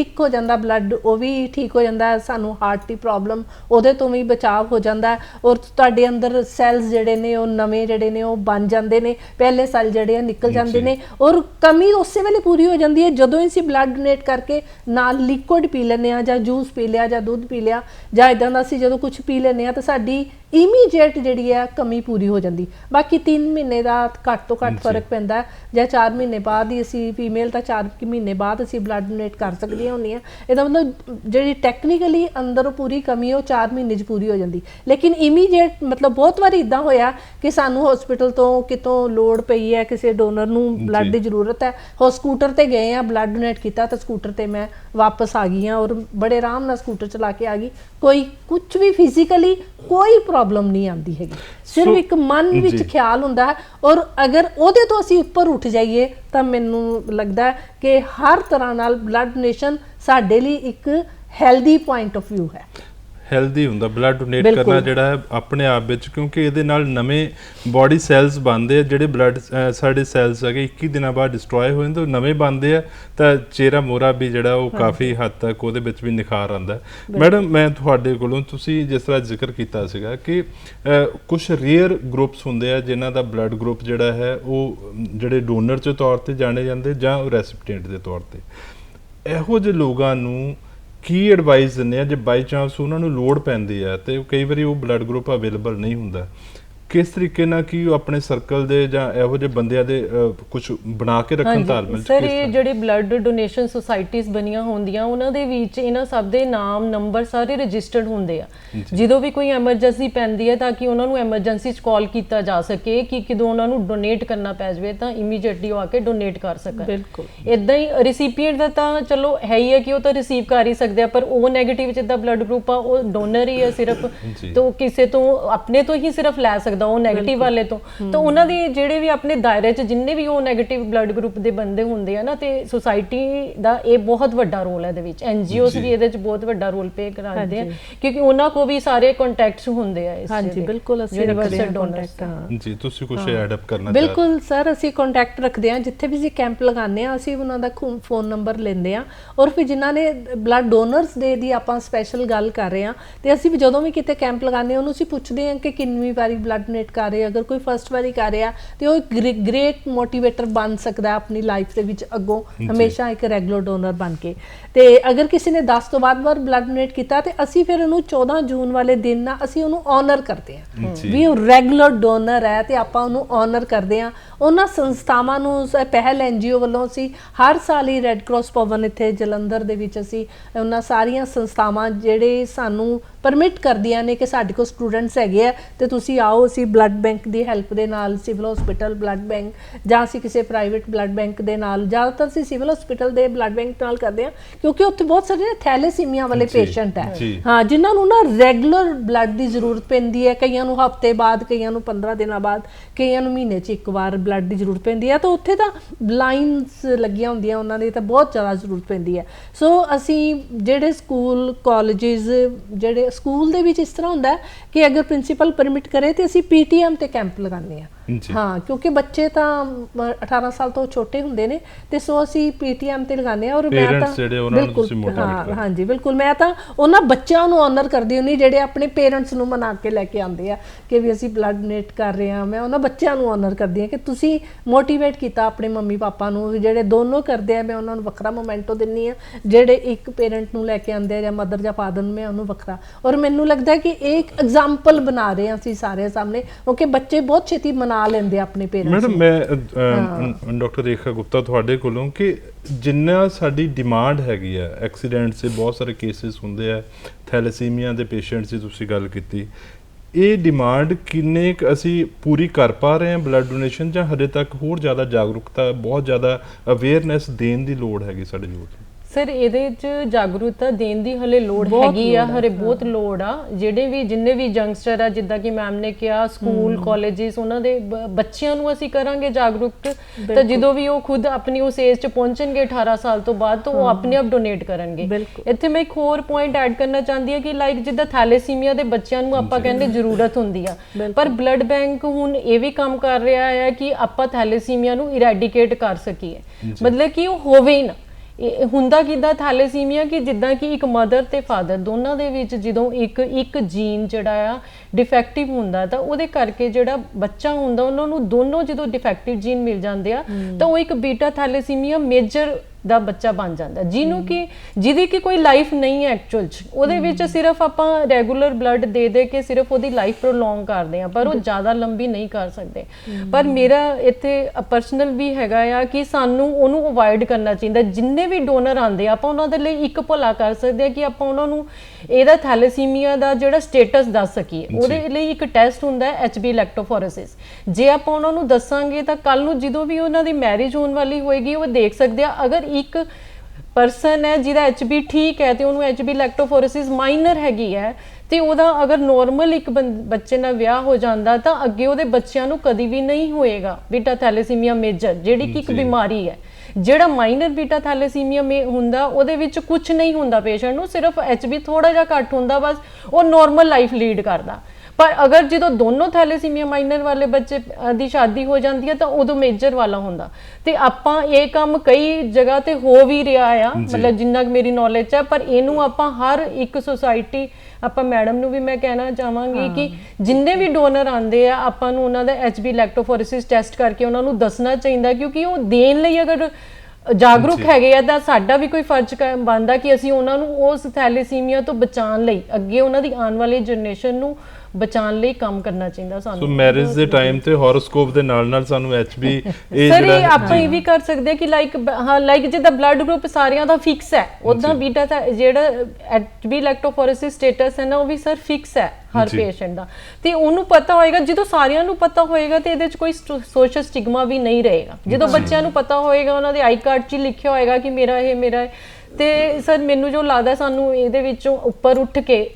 ਥਿਕ ਹੋ ਜਾਂਦਾ ਬਲੱਡ ਉਹ ਵੀ ਠੀਕ ਹੋ ਜਾਂਦਾ। ਸਾਨੂੰ ਹਾਰਟ ਦੀ ਪ੍ਰੋਬਲਮ ਉਹਦੇ ਤੋਂ ਵੀ ਬਚਾਅ ਹੋ ਜਾਂਦਾ ਔਰ ਤੁਹਾਡੇ ਅੰਦਰ ਸੈਲਸ ਜਿਹੜੇ ਨੇ ਉਹ ਨਵੇਂ ਜਿਹੜੇ ਨੇ ਉਹ ਬਣ ਜਾਂਦੇ ਨੇ ਪਹਿਲੇ ਸੈੱਲ ਜਿਹੜੇ ਆ ਨਿਕਲ ਜਾਂਦੇ। ਨੇ ਔਰ ਕਮੀ ਉਸੇ ਵੇਲੇ ਪੂਰੀ ਹੋ ਜਾਂਦੀ ਹੈ ਜਦੋਂ ਅਸੀਂ ਬਲੱਡ ਡੋਨੇਟ ਕਰਕੇ ਨਾਲ ਲਿਕੁਇਡ ਪੀ ਲੈਂਦੇ ਆ ਜਾਂ ਜੂਸ ਪੀ ਲਿਆ ਜਾਂ ਦੁੱਧ ਪੀ ਲਿਆ ਜਾਂ ਇਦਾਂ ਦਾ ਅਸੀਂ ਜਦੋਂ ਕੁਝ ਪੀ ਲੈਂਦੇ ਆ ਤਾਂ ਸਾਡੀ ਇਮੀਡੀਏਟ ਜਿਹੜੀ ਹੈ ਕਮੀ ਪੂਰੀ ਹੋ ਜਾਂਦੀ ਬਾਕੀ 3 ਮਹੀਨੇ ਦਾ ਘੱਟ ਤੋਂ ਘੱਟ। ਫ਼ਰਕ ਪੈਂਦਾ ਹੈ। ਜਾਂ 4 ਮਹੀਨੇ ਬਾਅਦ ਹੀ ਅਸੀਂ ਫੀਮੇਲ ਤਾਂ 4 ਮਹੀਨੇ ਬਾਅਦ ਅਸੀਂ ਬਲੱਡ ਡੋਨੇਟ ਕਰ ਸਕਦੀਆਂ ਹੁੰਦੀਆਂ ਇਹਦਾ ਮਤਲਬ ਜਿਹੜੀ ਟੈਕਨੀਕਲੀ ਅੰਦਰ ਪੂਰੀ ਕਮੀ ਉਹ 4 ਮਹੀਨੇ 'ਚ ਪੂਰੀ ਹੋ ਜਾਂਦੀ ਲੇਕਿਨ ਇਮੀਡੀਏਟ ਮਤਲਬ ਬਹੁਤ ਵਾਰੀ ਇਦਾਂ ਹੋਇਆ ਕਿ ਸਾਨੂੰ ਹਸਪੀਟਲ ਤੋਂ ਕਿਤੋਂ ਲੋੜ ਪਈ ਹੈ ਕਿਸੇ ਡੋਨਰ ਨੂੰ ਬਲੱਡ। ਦੀ ਜ਼ਰੂਰਤ ਹੈ ਉਹ ਸਕੂਟਰ ਤੇ ਗਏ ਆ ਬਲੱਡ ਡੋਨੇਟ ਕੀਤਾ ਤਾਂ ਸਕੂਟਰ ਤੇ ਮੈਂ ਵਾਪਸ ਆ ਗਈ ਹਾਂ ਔਰ ਬੜੇ ਆਰਾਮ ਨਾਲ ਸਕੂਟਰ ਚਲਾ ਕੇ ਆ ਗਈ ਕੋਈ ਕੁਝ ਵੀ ਫਿਜ਼ੀਕਲੀ ਕੋਈ ਪ੍ਰੋਬਲਮ ਨਹੀਂ ਆਉਂਦੀ ਹੈਗੀ ਸਿਰਫ ਇੱਕ ਮਨ ਵਿੱਚ। ਖਿਆਲ ਹੁੰਦਾ ਹੈ ਔਰ ਅਗਰ ਉਹਦੇ ਤੋਂ ਅਸੀਂ ਉੱਪਰ ਉੱਠ ਜਾਈਏ ਤਾਂ ਮੈਨੂੰ ਲੱਗਦਾ ਹੈ ਕਿ ਹਰ ਤਰ੍ਹਾਂ ਨਾਲ ਬਲੱਡ ਡੋਨੇਸ਼ਨ ਸਾਡੇ ਲਈ ਇੱਕ ਹੈਲਦੀ ਪੁਆਇੰਟ ਆਫ View ਹੈ ਹੈਲਦੀ ਹੁੰਦਾ ਬਲੱਡ ਡੋਨੇਟ। ਕਰਨਾ ਜਿਹੜਾ ਹੈ ਆਪਣੇ ਆਪ ਵਿੱਚ ਕਿਉਂਕਿ ਇਹਦੇ ਨਾਲ ਨਵੇਂ ਬਾਡੀ ਸੈਲਸ ਬਣਦੇ ਆ ਜਿਹੜੇ ਬਲੱਡ ਸਾਡੇ ਸੈਲਸ ਹੈਗੇ 21 ਦਿਨਾਂ ਬਾਅਦ ਡਿਸਟਰੋਏ ਹੋ ਜਾਂਦੇ ਉਹ ਨਵੇਂ ਬਣਦੇ ਆ ਤਾਂ ਚਿਹਰਾ ਮੋਰਾ ਵੀ ਜਿਹੜਾ ਉਹ ਕਾਫੀ ਹੱਦ ਤੱਕ ਉਹਦੇ ਵਿੱਚ ਵੀ ਨਿਖਾਰ ਆਉਂਦਾ। ਮੈਡਮ ਮੈਂ ਤੁਹਾਡੇ ਕੋਲੋਂ ਤੁਸੀਂ ਜਿਸ ਤਰ੍ਹਾਂ ਜ਼ਿਕਰ ਕੀਤਾ ਸੀਗਾ ਕਿ ਕੁਝ ਰੇਅਰ ਗਰੁੱਪਸ ਹੁੰਦੇ ਆ ਜਿਨ੍ਹਾਂ ਦਾ ਬਲੱਡ ਗਰੁੱਪ ਜਿਹੜਾ ਹੈ ਉਹ ਜਿਹੜੇ ਡੋਨਰ ਦੇ ਤੌਰ ਤੇ ਜਾਣੇ ਜਾਂਦੇ ਜਾਂ ਰੈਸਿਪੀਐਂਟ ਦੇ ਤੌਰ ਤੇ ਇਹੋ ਜਿਹੇ ਲੋਕਾਂ ਨੂੰ ਕੀ ਐਡਵਾਈਸ ਦਿੰਦੇ ਆ? ਜੇ ਬਾਈ ਚਾਂਸ ਉਹਨਾਂ ਨੂੰ ਲੋੜ ਪੈਂਦੀ ਹੈ ਤੇ ਕਈ ਵਾਰੀ ਉਹ ਬਲੱਡ ਗਰੁੱਪ ਅਵੇਲੇਬਲ ਨਹੀਂ ਹੁੰਦਾ। ਕਿਸ ਤਰੀਕੇ ਨਾਲ ਕੀ ਉਹ ਆਪਣੇ ਸਰਕਲ ਦੇ ਜਾਂ ਇਹੋ ਜਿਹੇ ਬੰਦਿਆਂ ਦੇ ਕੁਝ ਬਣਾ ਕੇ ਰੱਖਣ ਤਾਲਮੇਲ ਸਰ ਇਹ? ਜਿਹੜੇ ਬਲੱਡ ਡੋਨੇਸ਼ਨ ਸੁਸਾਇਟੀਆਂ ਬਣੀਆਂ ਹੁੰਦੀਆਂ ਉਹਨਾਂ ਦੇ ਵਿੱਚ ਇਹਨਾਂ ਸਭ ਦੇ ਨਾਮ ਨੰਬਰ ਸਾਰੇ ਰਜਿਸਟਰਡ ਹੁੰਦੇ ਆ। ਜਦੋਂ ਵੀ ਕੋਈ ਐਮਰਜੈਂਸੀ ਪੈਂਦੀ ਹੈ ਤਾਂ ਕਿ ਉਹਨਾਂ ਨੂੰ ਐਮਰਜੈਂਸੀ ਚ ਕਾਲ ਕੀਤਾ ਜਾ ਸਕੇ ਕਿ ਕਿਦੋਂ ਉਹਨਾਂ ਨੂੰ ਡੋਨੇਟ ਕਰਨਾ ਪੈ ਜਾਵੇ ਤਾਂ ਇਮੀਡੀਏਟਲੀ ਉਹ ਆ ਕੇ ਡੋਨੇਟ ਕਰ ਸਕਣ। ਬਿਲਕੁਲ। ਇਦਾਂ ਹੀ ਰਿਸੀਪੀਐਂਟ ਦਾ ਤਾਂ ਚਲੋ ਹੈ ਹੀ ਹੈ ਕਿ ਉਹ ਤਾਂ ਰਿਸੀਵ ਕਰ ਹੀ ਸਕਦੇ ਆ ਪਰ ਉਹ 네ਗੇਟਿਵ ਜਿੱਦਾਂ ਬਲੱਡ ਗਰੁੱਪ ਆ ਉਹ ਡੋਨਰ ਹੀ ਹੈ ਸਿਰਫ। ਤੋਂ ਕਿਸੇ ਤੋਂ ਆਪਣੇ ਤੋਂ ਹੀ ਸਿਰਫ ਲੈ ਸਕਦਾ ਉਹ 네ਗੇਟਿਵ ਵਾਲੇ ਤੋਂ। ਤਾਂ ਉਹਨਾਂ ਦੇ ਜਿਹੜੇ ਵੀ ਆਪਣੇ ਦਾਇਰੇ 'ਚ ਜਿੰਨੇ ਵੀ ਉਹ 네ਗੇਟਿਵ ਬਲੱਡ ਗਰੁੱਪ ਦੇ ਬੰਦੇ ਹੁੰਦੇ ਆ ਨਾ ਤੇ ਸੁਸਾਇਟੀ ਦਾ ਇਹ ਬਹੁਤ ਵੱਡਾ ਰੋਲ ਹੈ ਇਹਦੇ ਵਿੱਚ। ਐਨਜੀਓਸ ਜੀ। ਵੀ ਇਹਦੇ 'ਚ ਬਹੁਤ ਵੱਡਾ ਰੋਲ ਪਲੇ ਕਰਾਉਂਦੇ ਆ। ਕਿਉਂਕਿ ਉਹਨਾਂ ਕੋ ਵੀ ਸਾਰੇ ਕੰਟੈਕਟਸ ਹੁੰਦੇ ਆ ਇਸ ਹਾਂਜੀ। ਬਿਲਕੁਲ ਅਸੀਂ ਰੱਖਦੇ ਹਾਂ ਕੰਟੈਕਟ ਹਾਂ। ਜੀ ਤੁਸੀਂ ਕੁਝ ਐਡ ਅਪ ਕਰਨਾ ਬਿਲਕੁਲ ਸਰ ਅਸੀਂ ਕੰਟੈਕਟ ਰੱਖਦੇ ਹਾਂ। ਜਿੱਥੇ ਵੀ ਅਸੀਂ ਕੈਂਪ ਲਗਾਉਂਦੇ ਹਾਂ ਅਸੀਂ ਉਹਨਾਂ ਦਾ ਫੋਨ ਨੰਬਰ ਲੈਂਦੇ ਹਾਂ। ਔਰ ਫਿਰ ਜਿਨ੍ਹਾਂ ਨੇ ਬਲੱਡ ਡੋਨਰਸ ਡੇ ਦੀ ਆਪਾਂ ਸਪੈਸ਼ਲ ਗੱਲ ਕਰ ਰਹੇ ਹਾਂ ਤੇ ਅਸੀਂ ਵੀ ਜਦੋਂ ਵੀ ਕਿਤੇ ਕੈਂਪ ਲਗਾਉਂਦੇ ਹਾਂ ਉਹਨੂੰ ਅਸੀਂ ਪੁੱਛਦੇ ਹਾਂ ਕਿ ਕਿੰਨੀ ਵਾਰੀ ਬਲੱਡ ਡੋਨੇਟ ਕਰ ਰਹੇ। ਅਗਰ ਕੋਈ ਫਰਸਟ ਵਾਰੀ ਕਰ ਰਿਹਾ ਤੇ ਉਹ ਇੱਕ ਗ੍ਰੇਟ ਮੋਟੀਵੇਟਰ ਬਣ ਸਕਦਾ ਹੈ ਆਪਣੀ ਲਾਈਫ ਦੇ ਵਿੱਚ ਅੱਗੋਂ। ਹਮੇਸ਼ਾ ਇੱਕ ਰੈਗੂਲਰ ਡੋਨਰ ਬਣ ਕੇ ਤੇ ਅਗਰ ਕਿਸੇ ਨੇ 10 ਤੋਂ ਬਾਅਦ ਵਾਰ ਬਲੱਡ ਡੋਨੇਟ ਕੀਤਾ ਤੇ ਅਸੀਂ ਫਿਰ ਉਹਨੂੰ 14 ਜੂਨ ਵਾਲੇ ਦਿਨ ਨਾ ਅਸੀਂ ਉਹਨੂੰ ਆਨਰ ਕਰਦੇ ਹਾਂ। ਵੀ ਉਹ ਰੈਗੂਲਰ ਡੋਨਰ ਹੈ ਤੇ ਆਪਾਂ ਉਹਨੂੰ ਆਨਰ ਕਰਦੇ ਆ ਉਹਨਾਂ ਸੰਸਥਾਵਾਂ ਨੂੰ ਸ- ਪਹਿਲ ਐਨਜੀਓ ਵੱਲੋਂ ਅਸੀਂ ਹਰ ਸਾਲ ਹੀ ਰੈੱਡ ਕਰਾਸ ਭਵਨ ਇੱਥੇ ਜਲੰਧਰ ਦੇ ਵਿੱਚ ਅਸੀਂ ਉਹਨਾਂ ਸਾਰੀਆਂ ਸੰਸਥਾਵਾਂ ਜਿਹੜੇ ਸਾਨੂੰ ਪਰਮਿਟ ਕਰਦੀਆਂ ਨੇ ਕਿ ਸਾਡੇ ਕੋਲ ਸਟੂਡੈਂਟਸ ਹੈਗੇ ਆ ਤੇ ਤੁਸੀਂ ਆਓ ਅਸੀਂ ਬਲੱਡ ਬੈਂਕ ਦੀ ਹੈਲਪ ਦੇ ਨਾਲ ਸਿਵਲ ਹਸਪੀਟਲ ਬਲੱਡ ਬੈਂਕ ਜਾਂ ਅਸੀਂ ਕਿਸੇ ਪ੍ਰਾਈਵੇਟ ਬਲੱਡ ਬੈਂਕ ਦੇ ਨਾਲ ਜ਼ਿਆਦਾਤਰ ਅਸੀਂ ਸਿਵਲ ਹਸਪੀਟਲ ਦੇ ਬਲੱਡ ਬੈਂਕ ਨਾਲ ਕਰਦੇ ਆ ਕਿਉਂਕਿ ਉੱਥੇ ਬਹੁਤ ਸਾਰੇ ਥੈਲੇਸੀਮੀਆ ਵਾਲੇ ਪੇਸ਼ੈਂਟ ਹੈ। ਹਾਂ ਜਿਨ੍ਹਾਂ ਨੂੰ ਨਾ ਰੈਗੂਲਰ ਬਲੱਡ ਦੀ ਜ਼ਰੂਰਤ ਪੈਂਦੀ ਹੈ ਕਈਆਂ ਨੂੰ ਹਫ਼ਤੇ ਬਾਅਦ ਕਈਆਂ ਨੂੰ 15 ਦਿਨਾਂ ਬਾਅਦ ਕਈਆਂ ਨੂੰ ਮਹੀਨੇ 'ਚ ਇੱਕ ਵਾਰ ਬਲੱਡ ਦੀ ਜ਼ਰੂਰਤ ਪੈਂਦੀ ਹੈ ਤਾਂ ਉੱਥੇ ਤਾਂ ਲਾਈਨਸ ਲੱਗੀਆਂ ਹੁੰਦੀਆਂ ਉਹਨਾਂ ਦੀ ਤਾਂ ਬਹੁਤ ਜ਼ਿਆਦਾ ਜ਼ਰੂਰਤ ਪੈਂਦੀ ਹੈ ਸੋ ਅਸੀਂ ਜਿਹੜੇ ਸਕੂਲ ਕਾਲਜਸ ਜਿਹੜੇ ਸਕੂਲ ਦੇ ਵਿੱਚ ਇਸ ਤਰ੍ਹਾਂ ਹੁੰਦਾ ਕਿ ਅਗਰ ਪ੍ਰਿੰਸੀਪਲ ਪਰਮਿਟ ਕਰੇ ਤੇ ਅਸੀਂ ਪੀਟੀਐਮ ਤੇ ਕੈਂਪ ਲਗਾਉਂਦੇ ਹਾਂ। ਹਾਂ ਕਿਉਂਕਿ ਬੱਚੇ ਤਾਂ ਅਮ, 18 ਸਾਲ ਤੋਂ ਛੋਟੇ ਹੁੰਦੇ ਨੇ ਤੇ ਸੋ ਅਸੀਂ ਪੀਟੀਐਮ ਤੇ ਲਗਾਉਂਦੇ ਹਾਂ ਔਰ ਮੈਂ ਤਾਂ ਬਿਲਕੁਲ, ਹਾਂ। ਹਾਂਜੀ ਬਿਲਕੁਲ ਮੈਂ ਤਾਂ ਉਹਨਾਂ ਬੱਚਿਆਂ ਨੂੰ ਆਨਰ ਕਰਦੀ ਹੁੰਦੀ ਜਿਹੜੇ ਆਪਣੇ ਪੇਰੈਂਟਸ ਨੂੰ ਮਨਾ ਕੇ ਲੈ ਕੇ ਆਉਂਦੇ ਆ ਕਿ ਵੀ ਅਸੀਂ ਬਲੱਡ ਡੋਨੇਟ ਕਰ ਰਹੇ ਹਾਂ ਮੈਂ ਉਹਨਾਂ ਬੱਚਿਆਂ ਨੂੰ ਆਨਰ ਕਰਦੀ ਹਾਂ ਕਿ ਤੁਸੀਂ ਮੋਟੀਵੇਟ ਕੀਤਾ ਆਪਣੇ ਮੰਮੀ ਪਾਪਾ ਨੂੰ ਜਿਹੜੇ ਦੋਨੋਂ ਕਰਦੇ ਆ ਮੈਂ ਉਹਨਾਂ ਨੂੰ ਵੱਖਰਾ ਮੋਮੈਂਟੋ ਦਿੰਨੀ ਆ ਜਿਹੜੇ ਇੱਕ ਪੇਰੈਂਟ ਨੂੰ ਲੈ ਕੇ ਆਉਂਦੇ ਆ ਜਾਂ ਮਦਰ ਜਾਂ ਫਾਦਰ ਨੂੰ ਮੈਂ ਉਹਨੂੰ ਵੱਖਰਾ ਔਰ ਮੈਨੂੰ ਲੱਗਦਾ ਕਿ ਇਹ ਇੱਕ ਐਗਜ਼ਾਮਪਲ ਬਣਾ ਰਹੇ ਹਾਂ ਅਸੀਂ ਸਾਰੇ ਸਾਹਮਣੇ ਕਿਉਂਕਿ ਬੱਚੇ ਬਹੁਤ ਛੇਤੀ ਮਨਾ ਲੈਂਦੇ ਆ ਆਪਣੇ ਪੇਰੈਂਟਸ ਮੈਡਮ ਮੈਂ ਡਾਕਟਰ ਰੇਖਾ ਗੁਪਤਾ ਤੁਹਾਡੇ ਕੋਲੋਂ ਕਿ ਜਿੰਨਾ ਸਾਡੀ ਡਿਮਾਂਡ ਹੈਗੀ ਆ ਐਕਸੀਡੈਂਟਸ ਦੇ ਬਹੁਤ ਸਾਰੇ ਕੇਸਿਸ ਹੁੰਦੇ ਆ ਥੈਲੇਸੀਮੀਆ ਦੇ ਪੇਸ਼ੈਂਟਸ ਦੀ ਤੁਸੀਂ ਗੱਲ ਕੀਤੀ ਇਹ ਡਿਮਾਂਡ ਕਿੰਨੇ ਕੁ ਅਸੀਂ ਪੂਰੀ ਕਰ ਪਾ ਰਹੇ ਹਾਂ ਬਲੱਡ ਡੋਨੇਸ਼ਨ ਜਾਂ ਹਲੇ ਤੱਕ ਹੋਰ ਜ਼ਿਆਦਾ ਜਾਗਰੂਕਤਾ ਬਹੁਤ ਜ਼ਿਆਦਾ ਅਵੇਅਰਨੈਸ ਦੇਣ ਦੀ ਲੋੜ ਹੈਗੀ ਸਾਡੇ ਯੂਥ ਨੂੰ? ਸਰ ਇਹਦੇ ਚ ਜਾਗਰੂਕਤਾ ਦੇਣ ਦੀ ਹਲੇ ਲੋੜ ਹੈਗੀ ਆ ਆ, ਹਰੇ ਬਹੁਤ ਲੋੜ ਆ। ਜਿਹੜੇ ਵੀ ਜਿੰਨੇ ਵੀ ਯੰਗਸਟਰ ਆ ਜਿੱਦਾਂ ਕਿ ਮੈਮ ਨੇ ਕਿਹਾ ਸਕੂਲ ਕਾਲਜਿਸ ਉਹਨਾਂ ਦੇ ਬੱਚਿਆਂ ਨੂੰ ਅਸੀਂ ਕਰਾਂਗੇ ਜਾਗਰੂਕ। ਤਾਂ ਜਦੋਂ ਵੀ ਉਹ ਖੁਦ ਆਪਣੀ ਉਸ ਏਜ ਚ ਪਹੁੰਚਣਗੇ 18 ਸਾਲ ਤੋਂ ਬਾਅਦ ਤਾਂ ਉਹ ਆਪਣੇ ਆਪ ਡੋਨੇਟ ਕਰਨਗੇ। ਇੱਥੇ ਮੈਂ ਇੱਕ ਹੋਰ ਪੁਆਇੰਟ ਐਡ ਕਰਨਾ ਚਾਹੁੰਦੀ ਹਾਂ ਕਿ ਲਾਈਕ ਜਿੱਦਾਂ ਥੈਲੇਸੀਮੀਆ ਦੇ ਬੱਚਿਆਂ ਨੂੰ ਆਪਾਂ ਕਹਿੰਦੇ ਜ਼ਰੂਰਤ ਹੁੰਦੀ ਆ। ਪਰ ਬਲੱਡ ਬੈਂਕ ਹੁਣ ਇਹ ਵੀ ਕੰਮ ਕਰ ਰਿਹਾ ਹੈ ਕਿ ਆਪਾਂ ਥੈਲੇਸੀਮੀਆ ਨੂੰ ਇਰੈਡੀਕੇਟ ਕਰ ਸਕੀਏ। ਮਤਲਬ ਕਿ ਉਹ ਹੋਵੇ ਹੀ ਨਾ। ਇਹ ਹੁੰਦਾ ਕਿੱਦਾਂ ਥੈਲੇਸੀਮੀਆ ਕਿ ਜਿੱਦਾਂ ਕਿ ਇੱਕ ਮਦਰ ਤੇ ਫਾਦਰ ਦੋਨਾਂ ਦੇ ਵਿੱਚ ਜਦੋਂ ਇੱਕ ਇੱਕ ਜੀਨ ਜਿਹੜਾ ਆ ਡਿਫੈਕਟਿਵ ਹੁੰਦਾ ਤਾਂ ਉਹਦੇ ਕਰਕੇ ਜਿਹੜਾ ਬੱਚਾ ਹੁੰਦਾ ਉਹਨਾਂ ਨੂੰ ਦੋਨੋਂ ਜਦੋਂ ਡਿਫੈਕਟਿਵ ਜੀਨ ਮਿਲ ਜਾਂਦੇ ਆ ਤਾਂ ਉਹ ਇੱਕ ਬੀਟਾ ਥੈਲੇਸੀਮੀਆ ਮੇਜਰ ਦਾ ਬੱਚਾ ਬਣ ਜਾਂਦਾ। ਜਿਹਨੂੰ ਕਿ ਜਿਹਦੀ ਕਿ ਕੋਈ ਲਾਈਫ ਨਹੀਂ ਹੈ ਐਕਚੁਅਲ ਚ ਉਹਦੇ ਵਿੱਚ ਸਿਰਫ ਆਪਾਂ ਰੈਗੂਲਰ ਬਲੱਡ ਦੇ ਦੇ ਕੇ ਸਿਰਫ ਉਹਦੀ ਲਾਈਫ ਪ੍ਰੋਲੋਂਗ ਕਰਦੇ ਆ ਪਰ ਉਹ ਜ਼ਿਆਦਾ ਲੰਬੀ ਨਹੀਂ ਕਰ ਸਕਦੇ। ਪਰ ਮੇਰਾ ਇੱਥੇ ਪਰਸਨਲ ਵੀ ਹੈਗਾ ਆ ਕਿ ਸਾਨੂੰ ਉਹਨੂੰ ਅਵੋਇਡ ਕਰਨਾ ਚਾਹੀਦਾ। ਜਿੰਨੇ ਵੀ ਡੋਨਰ ਆਉਂਦੇ ਆ ਆਪਾਂ ਉਹਨਾਂ ਦੇ ਲਈ ਇੱਕ ਭਲਾ ਕਰ ਸਕਦੇ ਆ ਕਿ ਆਪਾਂ ਉਹਨਾਂ ਨੂੰ ਇਹਦਾ ਥੈਲੇਸੀਮੀਆ ਦਾ ਜਿਹੜਾ ਸਟੇਟਸ ਦੱਸ ਸਕੀਏ। ਉਹਦੇ ਲਈ ਇੱਕ ਟੈਸਟ ਹੁੰਦਾ ਹੈ ਐਚਬੀ ਲੈਕਟੋਫੋਰੇਸਿਸ ਜੇ ਆਪਾਂ ਉਹਨਾਂ ਨੂੰ ਦੱਸਾਂਗੇ ਤਾਂ ਕੱਲ ਨੂੰ ਜਦੋਂ ਵੀ ਉਹਨਾਂ ਦੀ ਮੈਰਿਜ ਹੋਣ ਵਾਲੀ ਹੋਏਗੀ ਉਹ ਦੇਖ ਸਕਦੇ ਆ ਅਗਰ ਇੱਕ ਪਰਸਨ ਹੈ ਜਿਹਦਾ ਐਚਬੀ ਠੀਕ ਹੈ ਤੇ ਉਹਨੂੰ ਐਚਬੀ ਲੈਕਟੋਫੋਰੇਸਿਸ ਮਾਈਨਰ ਹੈਗੀ ਹੈ ਤੇ ਉਹਦਾ ਅਗਰ ਨਾਰਮਲ ਇੱਕ ਬੰ- ਬੱਚੇ ਨਾਲ ਵਿਆਹ ਹੋ ਜਾਂਦਾ ਤਾਂ ਅੱਗੇ ਉਹਦੇ ਬੱਚਿਆਂ ਨੂੰ ਕਦੀ ਵੀ ਨਹੀਂ ਹੋਏਗਾ ਬੀਟਾ ਥੈਲੇਸੀਮੀਆ ਮੇਜਰ ਜਿਹੜੀ ਕਿ ਇੱਕ। ਬਿਮਾਰੀ ਹੈ ਜਿਹੜਾ ਮਾਈਨਰ ਬੀਟਾ ਥੈਲੇਸੀਮੀਆ ਮੇ ਹੁੰਦਾ ਉਹਦੇ ਵਿੱਚ ਕੁਝ ਨਹੀਂ ਹੁੰਦਾ ਪੇਸ਼ੈਂਟ ਨੂੰ ਸਿਰਫ ਐਚਬੀ ਥੋੜਾ ਜਿਹਾ ਘੱਟ ਹੁੰਦਾ ਬਸ ਉਹ ਨਾਰਮਲ ਲਾਈਫ ਲੀਡ ਕਰਦਾ ਪਰ ਅਗਰ ਜਦੋਂ ਦੋਨੋਂ ਥੈਲੇਸੀਮੀਆ ਮਾਈਨਰ ਵਾਲੇ ਬੱਚੇ ਦੀ ਸ਼ਾਦੀ ਹੋ ਜਾਂਦੀ ਹੈ ਤਾਂ ਉਦੋਂ ਮੇਜਰ ਵਾਲਾ ਹੁੰਦਾ। ਤੇ ਆਪਾਂ ਇਹ ਕੰਮ ਕਈ ਜਗ੍ਹਾ ਤੇ ਹੋ ਵੀ ਰਿਹਾ ਆ ਮਤਲਬ ਜਿੰਨਾ ਕੁ ਮੇਰੀ ਨੌਲੇਜ ਹੈ ਪਰ ਇਹਨੂੰ ਆਪਾਂ ਹਰ ਇੱਕ ਸੁਸਾਇਟੀ ਆਪਾਂ ਮੈਡਮ ਨੂੰ ਵੀ ਮੈਂ ਕਹਿਣਾ ਚਾਹਾਂਗੀ ਕਿ ਜਿੰਨੇ ਵੀ ਡੋਨਰ ਆਉਂਦੇ ਆ ਆਪਾਂ ਨੂੰ ਉਹਨਾਂ ਦਾ ਐਚਬੀ ਲੈਕਟੋਫੋਰੇਸਿਸ ਟੈਸਟ ਕਰਕੇ ਉਹਨਾਂ ਨੂੰ ਦੱਸਣਾ ਚਾਹੀਦਾ ਕਿਉਂਕਿ ਉਹ ਦੇਣ ਲਈ ਅਗਰ ਜਾਗਰੂਕ ਹੈਗੇ ਆ ਤਾਂ ਸਾਡਾ ਵੀ ਕੋਈ ਫਰਜ਼ ਬਣਦਾ ਕਿ ਅਸੀਂ ਉਹਨਾਂ ਨੂੰ ਉਸ ਥੈਲੇਸੀਮੀਆ ਤੋਂ ਬਚਾਉਣ ਲਈ ਅੱਗੇ ਉਹਨਾਂ ਦੀ ਆਉਣ ਵਾਲੀ ਜਨਰੇਸ਼ਨ ਨੂੰ ਬਚਾਉਣ ਲਈ ਕੰਮ ਕਰਨਾ ਚਾਹੀਦਾ ਸੋ ਸਾਨੂੰ ਮੈਰਿਜ ਦੇ ਟਾਈਮ ਤੇ ਹੋਰੋਸਕੋਪ ਦੇ ਨਾਲ ਨਾਲ ਸਾਨੂੰ ਐਚਬੀ ਇਹ ਸਰ ਇਹ ਆਪਾਂ ਇਹ ਵੀ ਕਰ ਸਕਦੇ ਕਿ ਲਾਈਕ ਹਾਂ ਲਾਈਕ ਜਿੱਦਾਂ ਬਲੱਡ ਗਰੁੱਪ ਸਾਰਿਆਂ ਦਾ ਫਿਕਸ ਹੈ ਉਦਾਂ ਬੀਟਾ ਦਾ ਜਿਹੜਾ ਐਚਬੀ ਲੈਕਟੋਫੋਰੇਸਿਸ ਸਟੇਟਸ ਹੈ ਨਾ ਉਹ ਵੀ ਸਰ ਫਿਕਸ ਹੈ ਹਰ। ਪੇਸ਼ੈਂਟ ਦਾ। ਤੇ ਉਹਨੂੰ ਪਤਾ ਹੋਏਗਾ ਜਦੋਂ ਸਾਰਿਆਂ ਨੂੰ ਪਤਾ ਹੋਏਗਾ ਤੇ ਇਹਦੇ 'ਚ ਕੋਈ ਸੋਸ਼ਲ ਸਟਿਗਮਾ ਵੀ ਨਹੀਂ ਰਹੇਗਾ। ਜਦੋਂ ਬੱਚਿਆਂ ਨੂੰ ਪਤਾ ਹੋਏਗਾ ਉਹਨਾਂ ਦੇ ਆਈ ਕਾਰਡ 'ਚ ਲਿਖਿਆ ਹੋਏਗਾ ਕਿ ਮੇਰਾ ਇਹ ਮੇਰਾ। ਤੇ ਸਰ ਮੈਨੂੰ ਜੋ ਲੱਗਦਾ ਸਾਨੂੰ ਇਹਦੇ ਵਿੱਚੋਂ ਉੱਪਰ ਉੱਠ ਕੇ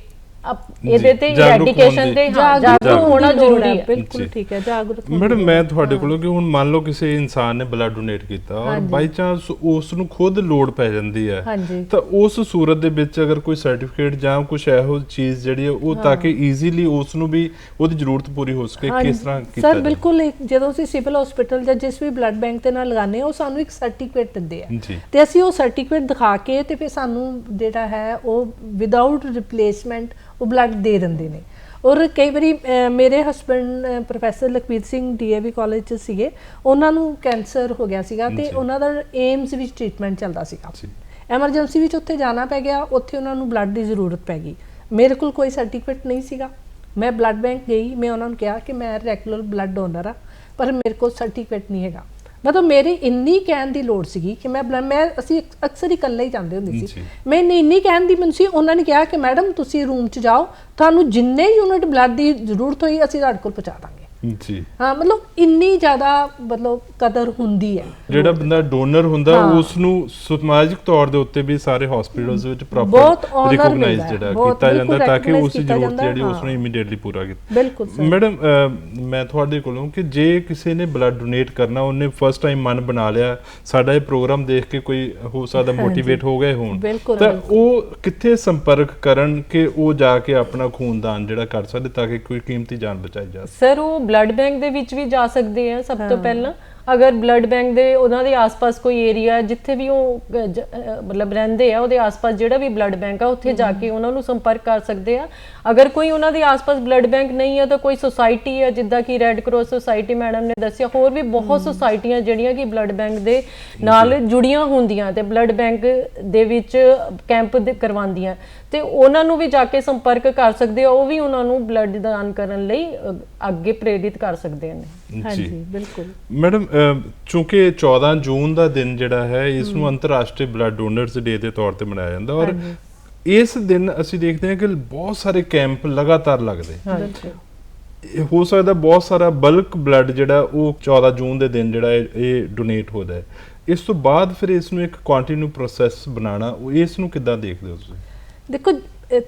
ਅਪ- ਇਹਦੇ ਤੇ ਜਾਗਰੂਕ ਹੋਣ ਐਡੀਕੇਸ਼ਨ ਦੀ। ਤੇ ਹਾਂ ਜਾਗਰੂਕ ਹੋਣਾ ਜ਼ਰੂਰੀ ਹੈ ਬਿਲਕੁਲ। ਠੀਕ ਹੈ ਜਾਗਰੂਕ ਹੋਣਾ ਮੈਡਮ ਮੈਂ ਤੁਹਾਡੇ ਕੋਲੋਂ ਕਿ ਹੁਣ ਮੰਨ ਲਓ ਕਿਸੇ ਇਨਸਾਨ ਨੇ ਬਲੱਡ ਡੋਨੇਟ ਕੀਤਾ ਔਰ ਬਾਈ ਚਾਂਸ ਉਸ ਨੂੰ ਖੁਦ ਲੋੜ ਪੈ ਜਾਂਦੀ ਹੈ ਹਾਂਜੀ। ਤਾਂ ਉਸ ਸੂਰਤ ਦੇ ਵਿੱਚ ਅਗਰ ਕੋਈ ਸਰਟੀਫਿਕੇਟ ਜਾਂ ਕੁਝ ਇਹੋ ਚੀਜ਼ ਜਿਹੜੀ ਹੈ ਉਹ ਤਾਂ ਕਿ ਈਜ਼ੀਲੀ ਉਸ ਨੂੰ ਵੀ ਉਹਦੀ ਜ਼ਰੂਰਤ ਪੂਰੀ ਹੋ ਸਕੇ ਹਾਂਜੀ। ਕਿਸ ਤਰ੍ਹਾਂ ਕੀਤਾ ਸਰ ਜਾਏ? ਬਿਲਕੁਲ ਇੱਕ ਜਦੋਂ ਅਸੀਂ ਸਿਵਲ ਹਸਪੀਟਲ ਜਾਂ ਜਿਸ ਵੀ ਬਲੱਡ ਬੈਂਕ ਦੇ ਨਾਲ ਲਗਾਉਂਦੇ ਹਾਂ ਉਹ ਸਾਨੂੰ ਇੱਕ ਸਰਟੀਫਿਕੇਟ ਦਿੰਦੇ ਆ ਜੀ ਤੇ ਅਸੀਂ ਉਹ ਸਰਟੀਫਿਕੇਟ ਦਿਖਾ ਕੇ ਤੇ ਫਿਰ ਸਾਨੂੰ ਜਿਹੜਾ ਹੈ ਉਹ ਵਿਦਆਊਟ ਰਿਪਲੇਸਮੈਂਟ ਉਹ ਬਲੱਡ ਦੇ ਦਿੰਦੇ ਨੇ। ਔਰ ਕਈ ਵਾਰੀ ਮੇਰੇ husband professor Lakhvir Singh D A V college ਚ ਸੀਗੇ। ਉਹਨਾਂ ਨੂੰ ਕੈਂਸਰ ਹੋ ਗਿਆ ਸੀਗਾ ਤੇ। ਉਹਨਾਂ ਦਾ ਏਮਸ ਵਿੱਚ ਟ੍ਰੀਟਮੈਂਟ ਚੱਲਦਾ ਸੀਗਾ। ਐਮਰਜੈਂਸੀ ਵਿੱਚ ਉੱਥੇ ਜਾਣਾ ਪੈ ਗਿਆ ਉੱਥੇ ਉਹਨਾਂ ਨੂੰ ਬਲੱਡ ਦੀ ਜ਼ਰੂਰਤ ਪੈ ਗਈ। ਮੇਰੇ ਕੋਲ ਕੋਈ ਸਰਟੀਫਿਕੇਟ ਨਹੀਂ ਸੀਗਾ। ਮੈਂ ਬਲੱਡ ਬੈਂਕ ਗਈ ਮੈਂ ਉਹਨਾਂ ਨੂੰ ਕਿਹਾ ਕਿ ਮੈਂ ਰੈਗੂਲਰ ਬਲੱਡ ਡੋਨਰ ਆ ਪਰ ਮੇਰੇ ਕੋਲ ਸਰਟੀਫਿਕੇਟ ਨਹੀਂ ਹੈਗਾ। ਮਤਲਬ ਮੇਰੀ ਇੰਨੀ ਕਹਿਣ ਦੀ ਲੋੜ ਸੀਗੀ ਕਿ ਮੈਂ ਮੈਂ ਅਸੀਂ ਅਕਸਰ ਹੀ ਇਕੱਲੇ ਹੀ ਜਾਂਦੇ ਹੁੰਦੇ। ਸੀ ਮੈਂ ਇੰਨੀ ਇੰਨੀ ਕਹਿਣ ਦੀ ਮੈਨੂੰ ਸੀ ਉਹਨਾਂ ਨੇ ਕਿਹਾ ਕਿ ਮੈਡਮ ਤੁਸੀਂ ਰੂਮ 'ਚ ਜਾਓ ਤੁਹਾਨੂੰ ਜਿੰਨੇ ਯੂਨਿਟ ਬਲੱਡ ਦੀ ਜ਼ਰੂਰਤ ਹੋਈ ਅਸੀਂ ਤੁਹਾਡੇ ਕੋਲ ਪਹੁੰਚਾ ਦਾਂਗੇ ਜੀ। ਹਾਂ ਮਤਲਬ ਇੰਨੀ ਜ਼ਿਆਦਾ ਮਤਲਬ ਕਦਰ ਹੁੰਦੀ ਹੈ। ਜਿਹੜਾ ਬੰਦਾ ਡੋਨਰ ਹੁੰਦਾ। ਉਸ ਨੂੰ ਸਮਾਜਿਕ ਤੌਰ ਦੇ ਉੱਤੇ ਵੀ ਸਾਰੇ ਹਸਪੀਟਲਸ ਵਿੱਚ ਪ੍ਰੋਪਰ ਰਿਕੋਗਨਾਈਜ਼ ਜਿਹੜਾ ਕੀਤਾ ਜਾਂਦਾ ਤਾਂ ਕਿ ਉਸ ਜ਼ਰੂਰਤ ਜਿਹੜੀ ਉਸ ਨੂੰ। ਇਮੀਡੀਏਟਲੀ ਪੂਰਾ ਕੀਤਾ। ਬਿਲਕੁਲ ਸਰ ਮੈਡਮ ਮੈਂ ਤੁਹਾਡੇ ਕੋਲੋਂ ਕਿ ਜੇ ਕਿਸੇ ਨੇ ਬਲੱਡ ਡੋਨੇਟ ਕਰਨਾ ਉਹਨੇ ਫਸਟ ਟਾਈਮ ਮਨ ਬਣਾ ਲਿਆ ਸਾਡਾ ਇਹ ਪ੍ਰੋਗਰਾਮ ਦੇਖ ਕੇ ਕੋਈ ਹੋ ਸਕਦਾ ਮੋਟੀਵੇਟ ਹੋ ਗਏ ਹੋਣ ਤਾਂ। ਉਹ ਕਿੱਥੇ ਸੰਪਰਕ ਕਰਨ ਕਿ ਉਹ ਜਾ ਕੇ ਆਪਣਾ ਖੂਨਦਾਨ ਜਿਹੜਾ ਕਰ ਸਕਦੇ ਤਾਂ ਕਿ ਕੋਈ ਕੀਮਤੀ ਜਾਨ ਬਚਾਈ ਜਾ ਸਕੇ? ਸਰ ਉਹ ਬਲੱਡ ਬੈਂਕ ਦੇ ਵਿੱਚ ਵੀ ਜਾ ਸਕਦੇ ਆ ਸਭ ਤੋਂ ਪਹਿਲਾਂ। ਅਗਰ ਬਲੱਡ ਬੈਂਕ ਦੇ ਉਹਨਾਂ ਦੇ ਆਸ-ਪਾਸ ਕੋਈ ਏਰੀਆ ਜਿੱਥੇ ਵੀ ਉਹ ਗ- ਜ- ਅਹ ਮਤਲਬ ਰਹਿੰਦੇ ਆ ਉਹਦੇ ਆਸ-ਪਾਸ ਜਿਹੜਾ ਵੀ ਬਲੱਡ ਬੈਂਕ ਆ ਉੱਥੇ ਜਾ ਕੇ ਉਹਨਾਂ ਨੂੰ ਸੰਪਰਕ ਕਰ ਸਕਦੇ ਆ। ਅਗਰ ਕੋਈ ਉਹਨਾਂ ਦੇ ਆਸ-ਪਾਸ ਬਲੱਡ ਬੈਂਕ ਨਹੀਂ ਹੈ ਤਾਂ ਕੋਈ ਸੁਸਾਇਟੀ ਹੈ ਜਿੱਦਾਂ ਕਿ ਰੈੱਡ ਕਰਾਸ ਸੁਸਾਇਟੀ ਮੈਡਮ ਨੇ ਦੱਸਿਆ ਹੋਰ ਵੀ ਬਹੁਤ ਸੁਸਾਇਟੀਆਂ ਜਿਹੜੀਆਂ ਕਿ ਬਲੱਡ ਬੈਂਕ ਦੇ ਨਾਲ ਜੁੜੀਆਂ ਹੁੰਦੀਆਂ ਤੇ ਬਲੱਡ ਬੈਂਕ ਦੇ ਵਿੱਚ ਕੈਂਪ ਕਰਵਾਉਂਦੀਆਂ। ਤੇ ਉਹਨਾਂ ਨੂੰ ਵੀ ਜਾ ਕੇ ਸੰਪਰਕ ਕਰ ਸਕਦੇ ਆ ਉਹ ਵੀ ਉਹਨਾਂ ਨੂੰ ਬਲੱਡ ਦਾਨ ਕਰਨ ਲਈ ਅ, ਅੱਗੇ ਪ੍ਰੇਰਿਤ ਕਰ ਸਕਦੇ ਨੇ। ਹਾਂਜੀ ਬਿਲਕੁਲ। ਮੈਡਮ ਚੂੰਕਿ 14 ਜੂਨ ਦਾ ਦਿਨ ਜਿਹੜਾ ਹੈ ਇਸ ਨੂੰ ਅੰਤਰਰਾਸ਼ਟਰੀ ਬਲੱਡ ਡੋਨਰਸ ਡੇ ਦੇ ਤੌਰ ਤੇ ਮਨਾਇਆ ਜਾਂਦਾ ਔਰ ਇਸ ਦਿਨ ਅਸੀਂ ਦੇਖਦੇ ਹਾਂ ਕਿ ਬਹੁਤ ਸਾਰੇ ਕੈਂਪ ਲਗਾਤਾਰ ਲੱਗਦੇ। ਹੋ ਸਕਦਾ ਬਹੁਤ ਸਾਰਾ ਬਲਕ ਬਲੱਡ ਜਿਹੜਾ ਉਹ 14 ਜੂਨ ਦੇ ਦਿਨ ਜਿਹੜਾ ਇਹ- ਇਹ ਡੋਨੇਟ ਹੋਦਾ ਹੈ। ਇਸ ਤੋਂ ਬਾਅਦ ਫਿਰ ਇਸ ਨੂੰ ਇੱਕ ਕੰਟੀਨਿਊ ਪ੍ਰੋਸੈਸ ਬਣਾਉਣਾ ਉਹ ਇਸ ਨੂੰ ਕਿੱਦਾਂ ਦੇਖਦੇ ਹੋ ਤੁਸੀਂ? ਦੇਖੋ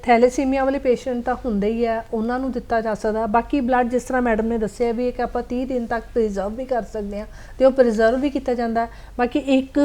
ਥੈਲੇਸੀਮੀਆ ਵਾਲੇ ਪੇਸ਼ੈਂਟ ਤਾਂ ਹੁੰਦੇ ਹੀ ਆ, ਉਹਨਾਂ ਨੂੰ ਦਿੱਤਾ ਜਾ ਸਕਦਾ। ਬਾਕੀ ਬਲੱਡ ਜਿਸ ਤਰ੍ਹਾਂ ਮੈਡਮ ਨੇ ਦੱਸਿਆ ਵੀ ਇੱਕ ਆਪਾਂ 30 ਦਿਨ ਤੱਕ ਪ੍ਰੀਜ਼ਰਵ ਵੀ ਕਰ ਸਕਦੇ ਆ ਤੇ ਉਹ ਪ੍ਰੀਜ਼ਰਵ ਵੀ ਕੀਤਾ ਜਾਂਦਾ। ਬਾਕੀ ਇੱਕ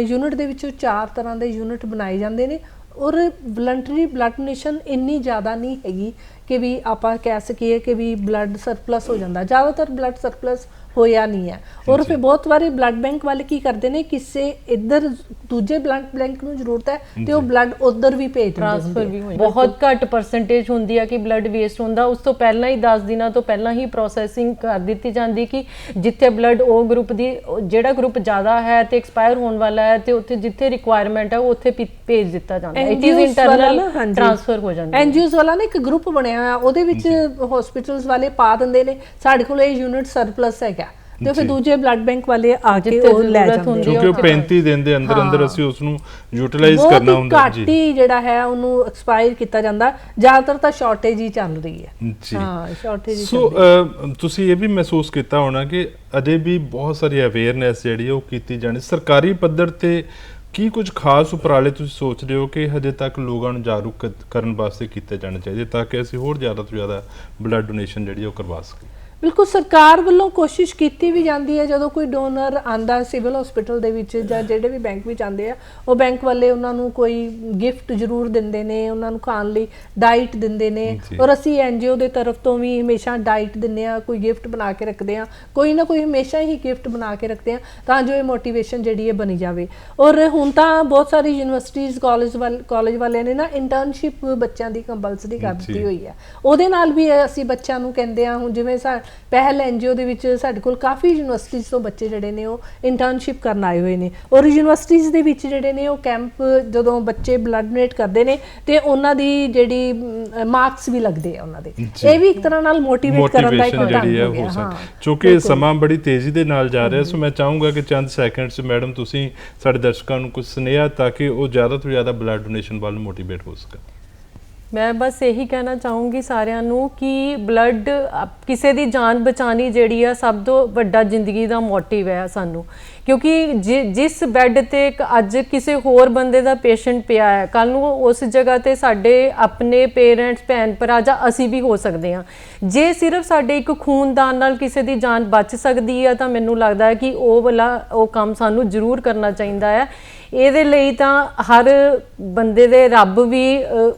ਯੂਨਿਟ ਦੇ ਵਿੱਚੋਂ ਚਾਰ ਤਰ੍ਹਾਂ ਦੇ ਯੂਨਿਟ ਬਣਾਏ ਜਾਂਦੇ ਨੇ ਔਰ ਵਲੰਟਰੀ ਬਲੱਡ ਡੋਨੇਸ਼ਨ ਇੰਨੀ ਜ਼ਿਆਦਾ ਨਹੀਂ ਹੈਗੀ ਕਿ ਵੀ ਆਪਾਂ ਕਹਿ ਸਕੀਏ ਕਿ ਵੀ ਬਲੱਡ ਸਰਪਲਸ ਹੋ ਜਾਂਦਾ। ਜ਼ਿਆਦਾਤਰ ਬਲੱਡ ਸਰਪਲਸ ਹੋਇਆ ਨਹੀਂ ਹੈ। ਔਰ ਫਿਰ ਬਹੁਤ ਵਾਰੀ ਬਲੱਡ ਬੈਂਕ ਵਾਲੇ ਕੀ ਕਰਦੇ ਨੇ ਕਿਸੇ ਇੱਧਰ ਦੂਜੇ ਬਲੱਡ ਬੈਂਕ ਨੂੰ ਜ਼ਰੂਰਤ ਹੈ ਤੇ ਉਹ ਬਲੱਡ ਉਧਰ ਵੀ ਭੇਜ ਦਿੰਦੇ ਟ੍ਰਾਂਸਫਰ ਵੀ। ਹੋ ਬਹੁਤ ਘੱਟ ਪਰਸੈਂਟੇਜ ਹੁੰਦੀ ਆ ਕਿ ਬਲੱਡ ਵੇਸਟ ਹੁੰਦਾ। ਉਸ ਤੋਂ ਪਹਿਲਾਂ ਹੀ 10 ਦਿਨਾਂ ਤੋਂ ਪਹਿਲਾਂ ਹੀ ਪ੍ਰੋਸੈਸਿੰਗ ਕਰ ਦਿੱਤੀ ਜਾਂਦੀ ਕਿ ਜਿੱਥੇ ਬਲੱਡ ਉਹ ਗਰੁੱਪ ਦੀ ਜਿਹੜਾ ਗਰੁੱਪ ਜ਼ਿਆਦਾ ਹੈ ਤੇ ਐਕਸਪਾਇਰ ਹੋਣ ਵਾਲਾ ਹੈ ਤੇ ਉੱਥੇ ਜਿੱਥੇ ਰਿਕੁਆਇਰਮੈਂਟ ਹੈ ਉਹ ਉੱਥੇ ਭੇਜ ਦਿੱਤਾ ਜਾਂਦਾ ਹੈ। It is internal. ਟ੍ਰਾਂਸਫਰ ਹੋ ਜਾਂਦਾ ਹੈ। ਐਨਜੀਓਜ਼ ਵਾਲਾ ਨਾ ਇੱਕ ਗਰੁੱਪ ਬਣਿਆ ਹੋਇਆ ਉਹਦੇ ਵਿੱਚ ਹਸਪੀਟਲਸ ਵਾਲੇ ਪਾ ਦਿੰਦੇ ਨੇ। ਸਾਡੇ ਕੋਲ ਇਹ ਯੂਨਿਟ ਸਰਪਲਸ ਹੈਗਾ। ਤੇ ਫਿਰ ਜੀ। ਦੂਜੇ ਬਲੱਡ ਬੈਂਕ ਵਾਲੇ ਆ ਕੇ ਉਹ ਲੈ ਜਾਂਦੇ ਕਿਉਂਕਿ ਉਹ ਉੱਥੇ 35 ਦਿਨ ਦੇ ਅੰਦਰ ਅੰਦਰ। ਅਸੀਂ ਉਸ ਨੂੰ ਯੂਟਿਲਾਈਜ਼ ਕਰਨਾ ਹੁੰਦਾ ਘੱਟ ਹੀ ਜਿਹੜਾ ਹੈ ਉਹਨੂੰ ਐਕਸਪਾਇਰ ਕੀਤਾ ਜਾਂਦਾ। ਜ਼ਿਆਦਾਤਰ ਤਾਂ ਸ਼ਾਰਟੇਜ ਹੀ ਚੱਲ ਰਹੀ ਹੈ। ਜੀ। ਹਾਂ ਸ਼ਾਰਟੇਜ ਹੀ ਸੋ ਤੁਸੀਂ ਇਹ ਵੀ ਮਹਿਸੂਸ ਕੀਤਾ ਹੋਣਾ ਕਿ ਅਜੇ ਵੀ ਬਹੁਤ ਸਾਰੀ ਅਵੇਅਰਨੈਸ ਜਿਹੜੀ ਉਹ ਕੀਤੀ ਜਾਣੀ। ਸਰਕਾਰੀ ਪੱਧਰ ਤੇ ਕੀ ਕੁਝ ਖਾਸ ਉਪਰਾਲੇ ਤੁਸੀਂ ਸੋਚ ਰਹੇ ਹੋ ਕਿ ਹਜੇ ਤੱਕ ਲੋਕਾਂ ਨੂੰ ਜਾਗਰੂਕ ਕਰਨ ਵਾਸਤੇ ਕੀਤੇ ਜਾਣੇ ਚਾਹੀਦੇ ਤਾਂ ਕਿ ਅਸੀਂ ਹੋਰ ਜ਼ਿਆਦਾ ਤੋਂ ਜ਼ਿਆਦਾ ਬਲੱਡ ਡੋਨੇਸ਼ਨ ਜਿਹੜੀ ਉਹ ਕਰਵਾ ਸਕੀਏ? ਬਿਲਕੁਲ ਸਰਕਾਰ ਵੱਲੋਂ ਕੋਸ਼ਿਸ਼ ਕੀਤੀ ਵੀ ਜਾਂਦੀ ਹੈ ਜਦੋਂ ਕੋਈ ਡੋਨਰ ਆਂਦਾ ਸਿਵਲ ਹਸਪੀਟਲ ਦੇ ਵਿੱਚ ਜਾਂ ਜਿਹੜੇ ਵੀ ਬੈਂਕ ਵਿੱਚ ਆਉਂਦੇ ਆ ਉਹ ਬੈਂਕ ਵਾਲੇ ਉਹਨਾਂ ਨੂੰ ਕੋਈ ਗਿਫਟ ਜ਼ਰੂਰ ਦਿੰਦੇ ਨੇ ਉਹਨਾਂ ਨੂੰ ਖਾਣ ਲਈ ਡਾਈਟ ਦਿੰਦੇ ਨੇ। ਔਰ ਅਸੀਂ ਐਨਜੀਓ ਦੇ ਤਰਫ ਤੋਂ ਵੀ ਹਮੇਸ਼ਾ ਡਾਈਟ ਦਿੰਦੇ ਆ ਕੋਈ ਗਿਫਟ ਬਣਾ ਕੇ ਰੱਖਦੇ ਆ ਕੋਈ ਨਾ ਕੋਈ ਹਮੇਸ਼ਾ ਹੀ ਗਿਫਟ ਬਣਾ ਕੇ ਰੱਖਦੇ ਆ ਤਾਂ ਜੋ ਇਹ ਮੋਟੀਵੇਸ਼ਨ ਜਿਹੜੀ ਹੈ ਬਣੀ ਜਾਵੇ ਔਰ ਹੁਣ ਤਾਂ ਬਹੁਤ ਸਾਰੀ ਯੂਨੀਵਰਸਿਟੀਜ਼ ਕਾਲਜ ਵਾਲ ਕਾਲਜ ਵਾਲਿਆਂ ਨੇ ਨਾ ਇੰਟਰਨਸ਼ਿਪ ਬੱਚਿਆਂ ਦੀ ਕੰਪਲਸਰੀ ਕਰ। ਦਿੱਤੀ ਹੋਈ ਹੈ ਉਹਦੇ ਨਾਲ ਵੀ ਅਸੀਂ ਬੱਚਿਆਂ ਨੂੰ ਕਹਿੰਦੇ ਆ ਹੁਣ ਜਿਵੇਂ ਸਾ ਪਹਿਲ ਐਨਜੀਓ ਦੇ ਵਿੱਚ ਸਾਡੇ ਕੋਲ ਕਾਫੀ ਯੂਨੀਵਰਸਿਟੀਆਂ ਤੋਂ ਬੱਚੇ ਜਿਹੜੇ ਨੇ ਉਹ ਇੰਟਰਨਸ਼ਿਪ ਕਰਨ ਆਏ ਹੋਏ ਨੇ। ਔਰ ਯੂਨੀਵਰਸਿਟੀਆਂ ਦੇ ਵਿੱਚ ਜਿਹੜੇ ਨੇ ਉਹ ਕੈਂਪ ਜਦੋਂ ਬੱਚੇ ਬਲੱਡ ਡੋਨੇਟ ਕਰਦੇ ਨੇ ਤੇ ਉਹਨਾਂ ਦੀ ਜਿਹੜੀ ਮਾਰਕਸ ਵੀ ਲੱਗਦੇ ਆ ਉਹਨਾਂ ਦੇ। ਇਹ ਵੀ ਇੱਕ ਤਰ੍ਹਾਂ ਨਾਲ ਮੋਟੀਵੇਟ ਕਰਨ ਦਾ ਇੱਕ ਜਿਹੜੀ ਹੈ ਹੋ ਸਕਦੀ। ਕਿਉਂਕਿ। ਸਮਾਂ ਬੜੀ ਤੇਜ਼ੀ ਦੇ ਨਾਲ ਜਾ ਰਿਹਾ ਸੋ ਮੈਂ ਚਾਹੂੰਗਾ ਕਿ ਚੰਦ ਸੈਕਿੰਡਸ ਮੈਡਮ ਤੁਸੀਂ ਸਾਡੇ ਦਰਸ਼ਕਾਂ ਨੂੰ ਕੁਝ ਸੁਨੇਹਾ ਤਾਂ ਕਿ ਉਹ ਜ਼ਿਆਦਾ ਤੋਂ ਜ਼ਿਆਦਾ ਬਲੱਡ ਡੋਨੇਸ਼ਨ ਵੱਲ ਮੋਟੀਵੇਟ ਹੋ ਸਕਣ। ਮੈਂ ਬਸ ਇਹੀ ਕਹਿਣਾ ਚਾਹੂੰਗੀ ਸਾਰਿਆਂ ਨੂੰ ਕਿ ਬਲੱਡ ਕਿਸੇ ਦੀ ਜਾਨ ਬਚਾਣੀ ਜਿਹੜੀ ਆ ਸਭ ਤੋਂ ਵੱਡਾ ਜ਼ਿੰਦਗੀ ਦਾ ਮੋਟਿਵ ਹੈ ਸਾਨੂੰ। ਕਿਉਂਕਿ ਜਿ- ਜਿਸ ਬੈੱਡ ਤੇ ਇੱਕ ਅੱਜ ਕਿਸੇ ਹੋਰ ਬੰਦੇ ਦਾ ਪੇਸ਼ੈਂਟ ਪਿਆ ਹੈ ਕੱਲ ਨੂੰ ਉਸ ਜਗ੍ਹਾ ਤੇ ਸਾਡੇ ਆਪਣੇ ਪੇਰੈਂਟਸ ਭੈਣ ਭਰਾ ਜਾਂ ਅਸੀਂ ਵੀ ਹੋ ਸਕਦੇ ਹਾਂ। ਜੇ ਸਿਰਫ ਸਾਡੇ ਇੱਕ ਖੂਨਦਾਨ ਨਾਲ ਕਿਸੇ ਦੀ ਜਾਨ ਬਚ ਸਕਦੀ ਹੈ ਤਾਂ ਮੈਨੂੰ ਲੱਗਦਾ ਹੈ ਕਿ ਉਹ ਵਾਲਾ, ਉਹ ਕੰਮ ਸਾਨੂੰ ਜ਼ਰੂਰ ਕਰਨਾ ਚਾਹੀਦਾ ਹੈ। ਇਹਦੇ ਲਈ ਤਾਂ ਹਰ ਬੰਦੇ ਦੇ ਰੱਬ ਵੀ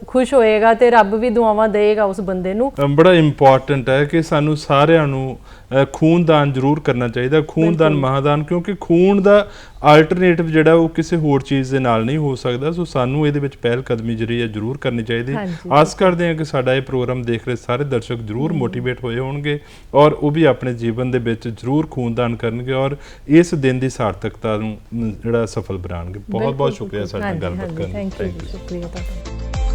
ਖੁਸ਼ ਹੋਏਗਾ ਤੇ ਰੱਬ ਵੀ ਦੁਆਵਾਂ ਦੇਗਾ ਉਸ ਬੰਦੇ ਨੂੰ। ਬੜਾ ਇੰਪੋਰਟੈਂਟ ਹੈ ਕਿ ਸਾਨੂੰ ਸਾਰਿਆਂ ਨੂੰ ਖੂਨਦਾਨ ਜ਼ਰੂਰ ਕਰਨਾ ਚਾਹੀਦਾ ਖੂਨਦਾਨ ਮਹਾਦਾਨ ਕਿਉਂਕਿ ਖੂਨ ਦਾ ਆਲਟਰਨੇਟਿਵ ਜਿਹੜਾ ਉਹ ਕਿਸੇ ਹੋਰ ਚੀਜ਼ ਦੇ ਨਾਲ ਨਹੀਂ ਹੋ ਸਕਦਾ ਸੋ ਸਾਨੂੰ ਇਹਦੇ ਵਿੱਚ ਪਹਿਲ ਕਦਮੀ ਜਿਹੜੀ ਹੈ ਜ਼ਰੂਰ ਕਰਨੀ ਚਾਹੀਦੀ। ਆਸ ਕਰਦੇ ਹਾਂ ਕਿ ਸਾਡਾ ਇਹ ਪ੍ਰੋਗਰਾਮ ਦੇਖ ਰਹੇ ਸਾਰੇ ਦਰਸ਼ਕ ਜ਼ਰੂਰ ਮੋਟੀਵੇਟ ਹੋਏ ਹੋਣਗੇ ਔਰ ਉਹ ਵੀ ਆਪਣੇ ਜੀਵਨ ਦੇ ਵਿੱਚ ਜ਼ਰੂਰ ਖੂਨਦਾਨ ਕਰਨਗੇ ਔਰ ਇਸ ਦਿਨ ਦੀ ਸਾਰਥਕਤਾ ਨੂੰ ਜਿਹੜਾ ਸਫਲ ਬਣਾਉਣਗੇ। ਬਹੁਤ ਬਹੁਤ ਸ਼ੁਕਰੀਆ ਸਾਡੇ ਨਾਲ ਗੱਲਬਾਤ ਕਰਨ ਲਈ। Thank you. ਸ਼ੁਕਰੀਆ ਤੁਹਾਡਾ।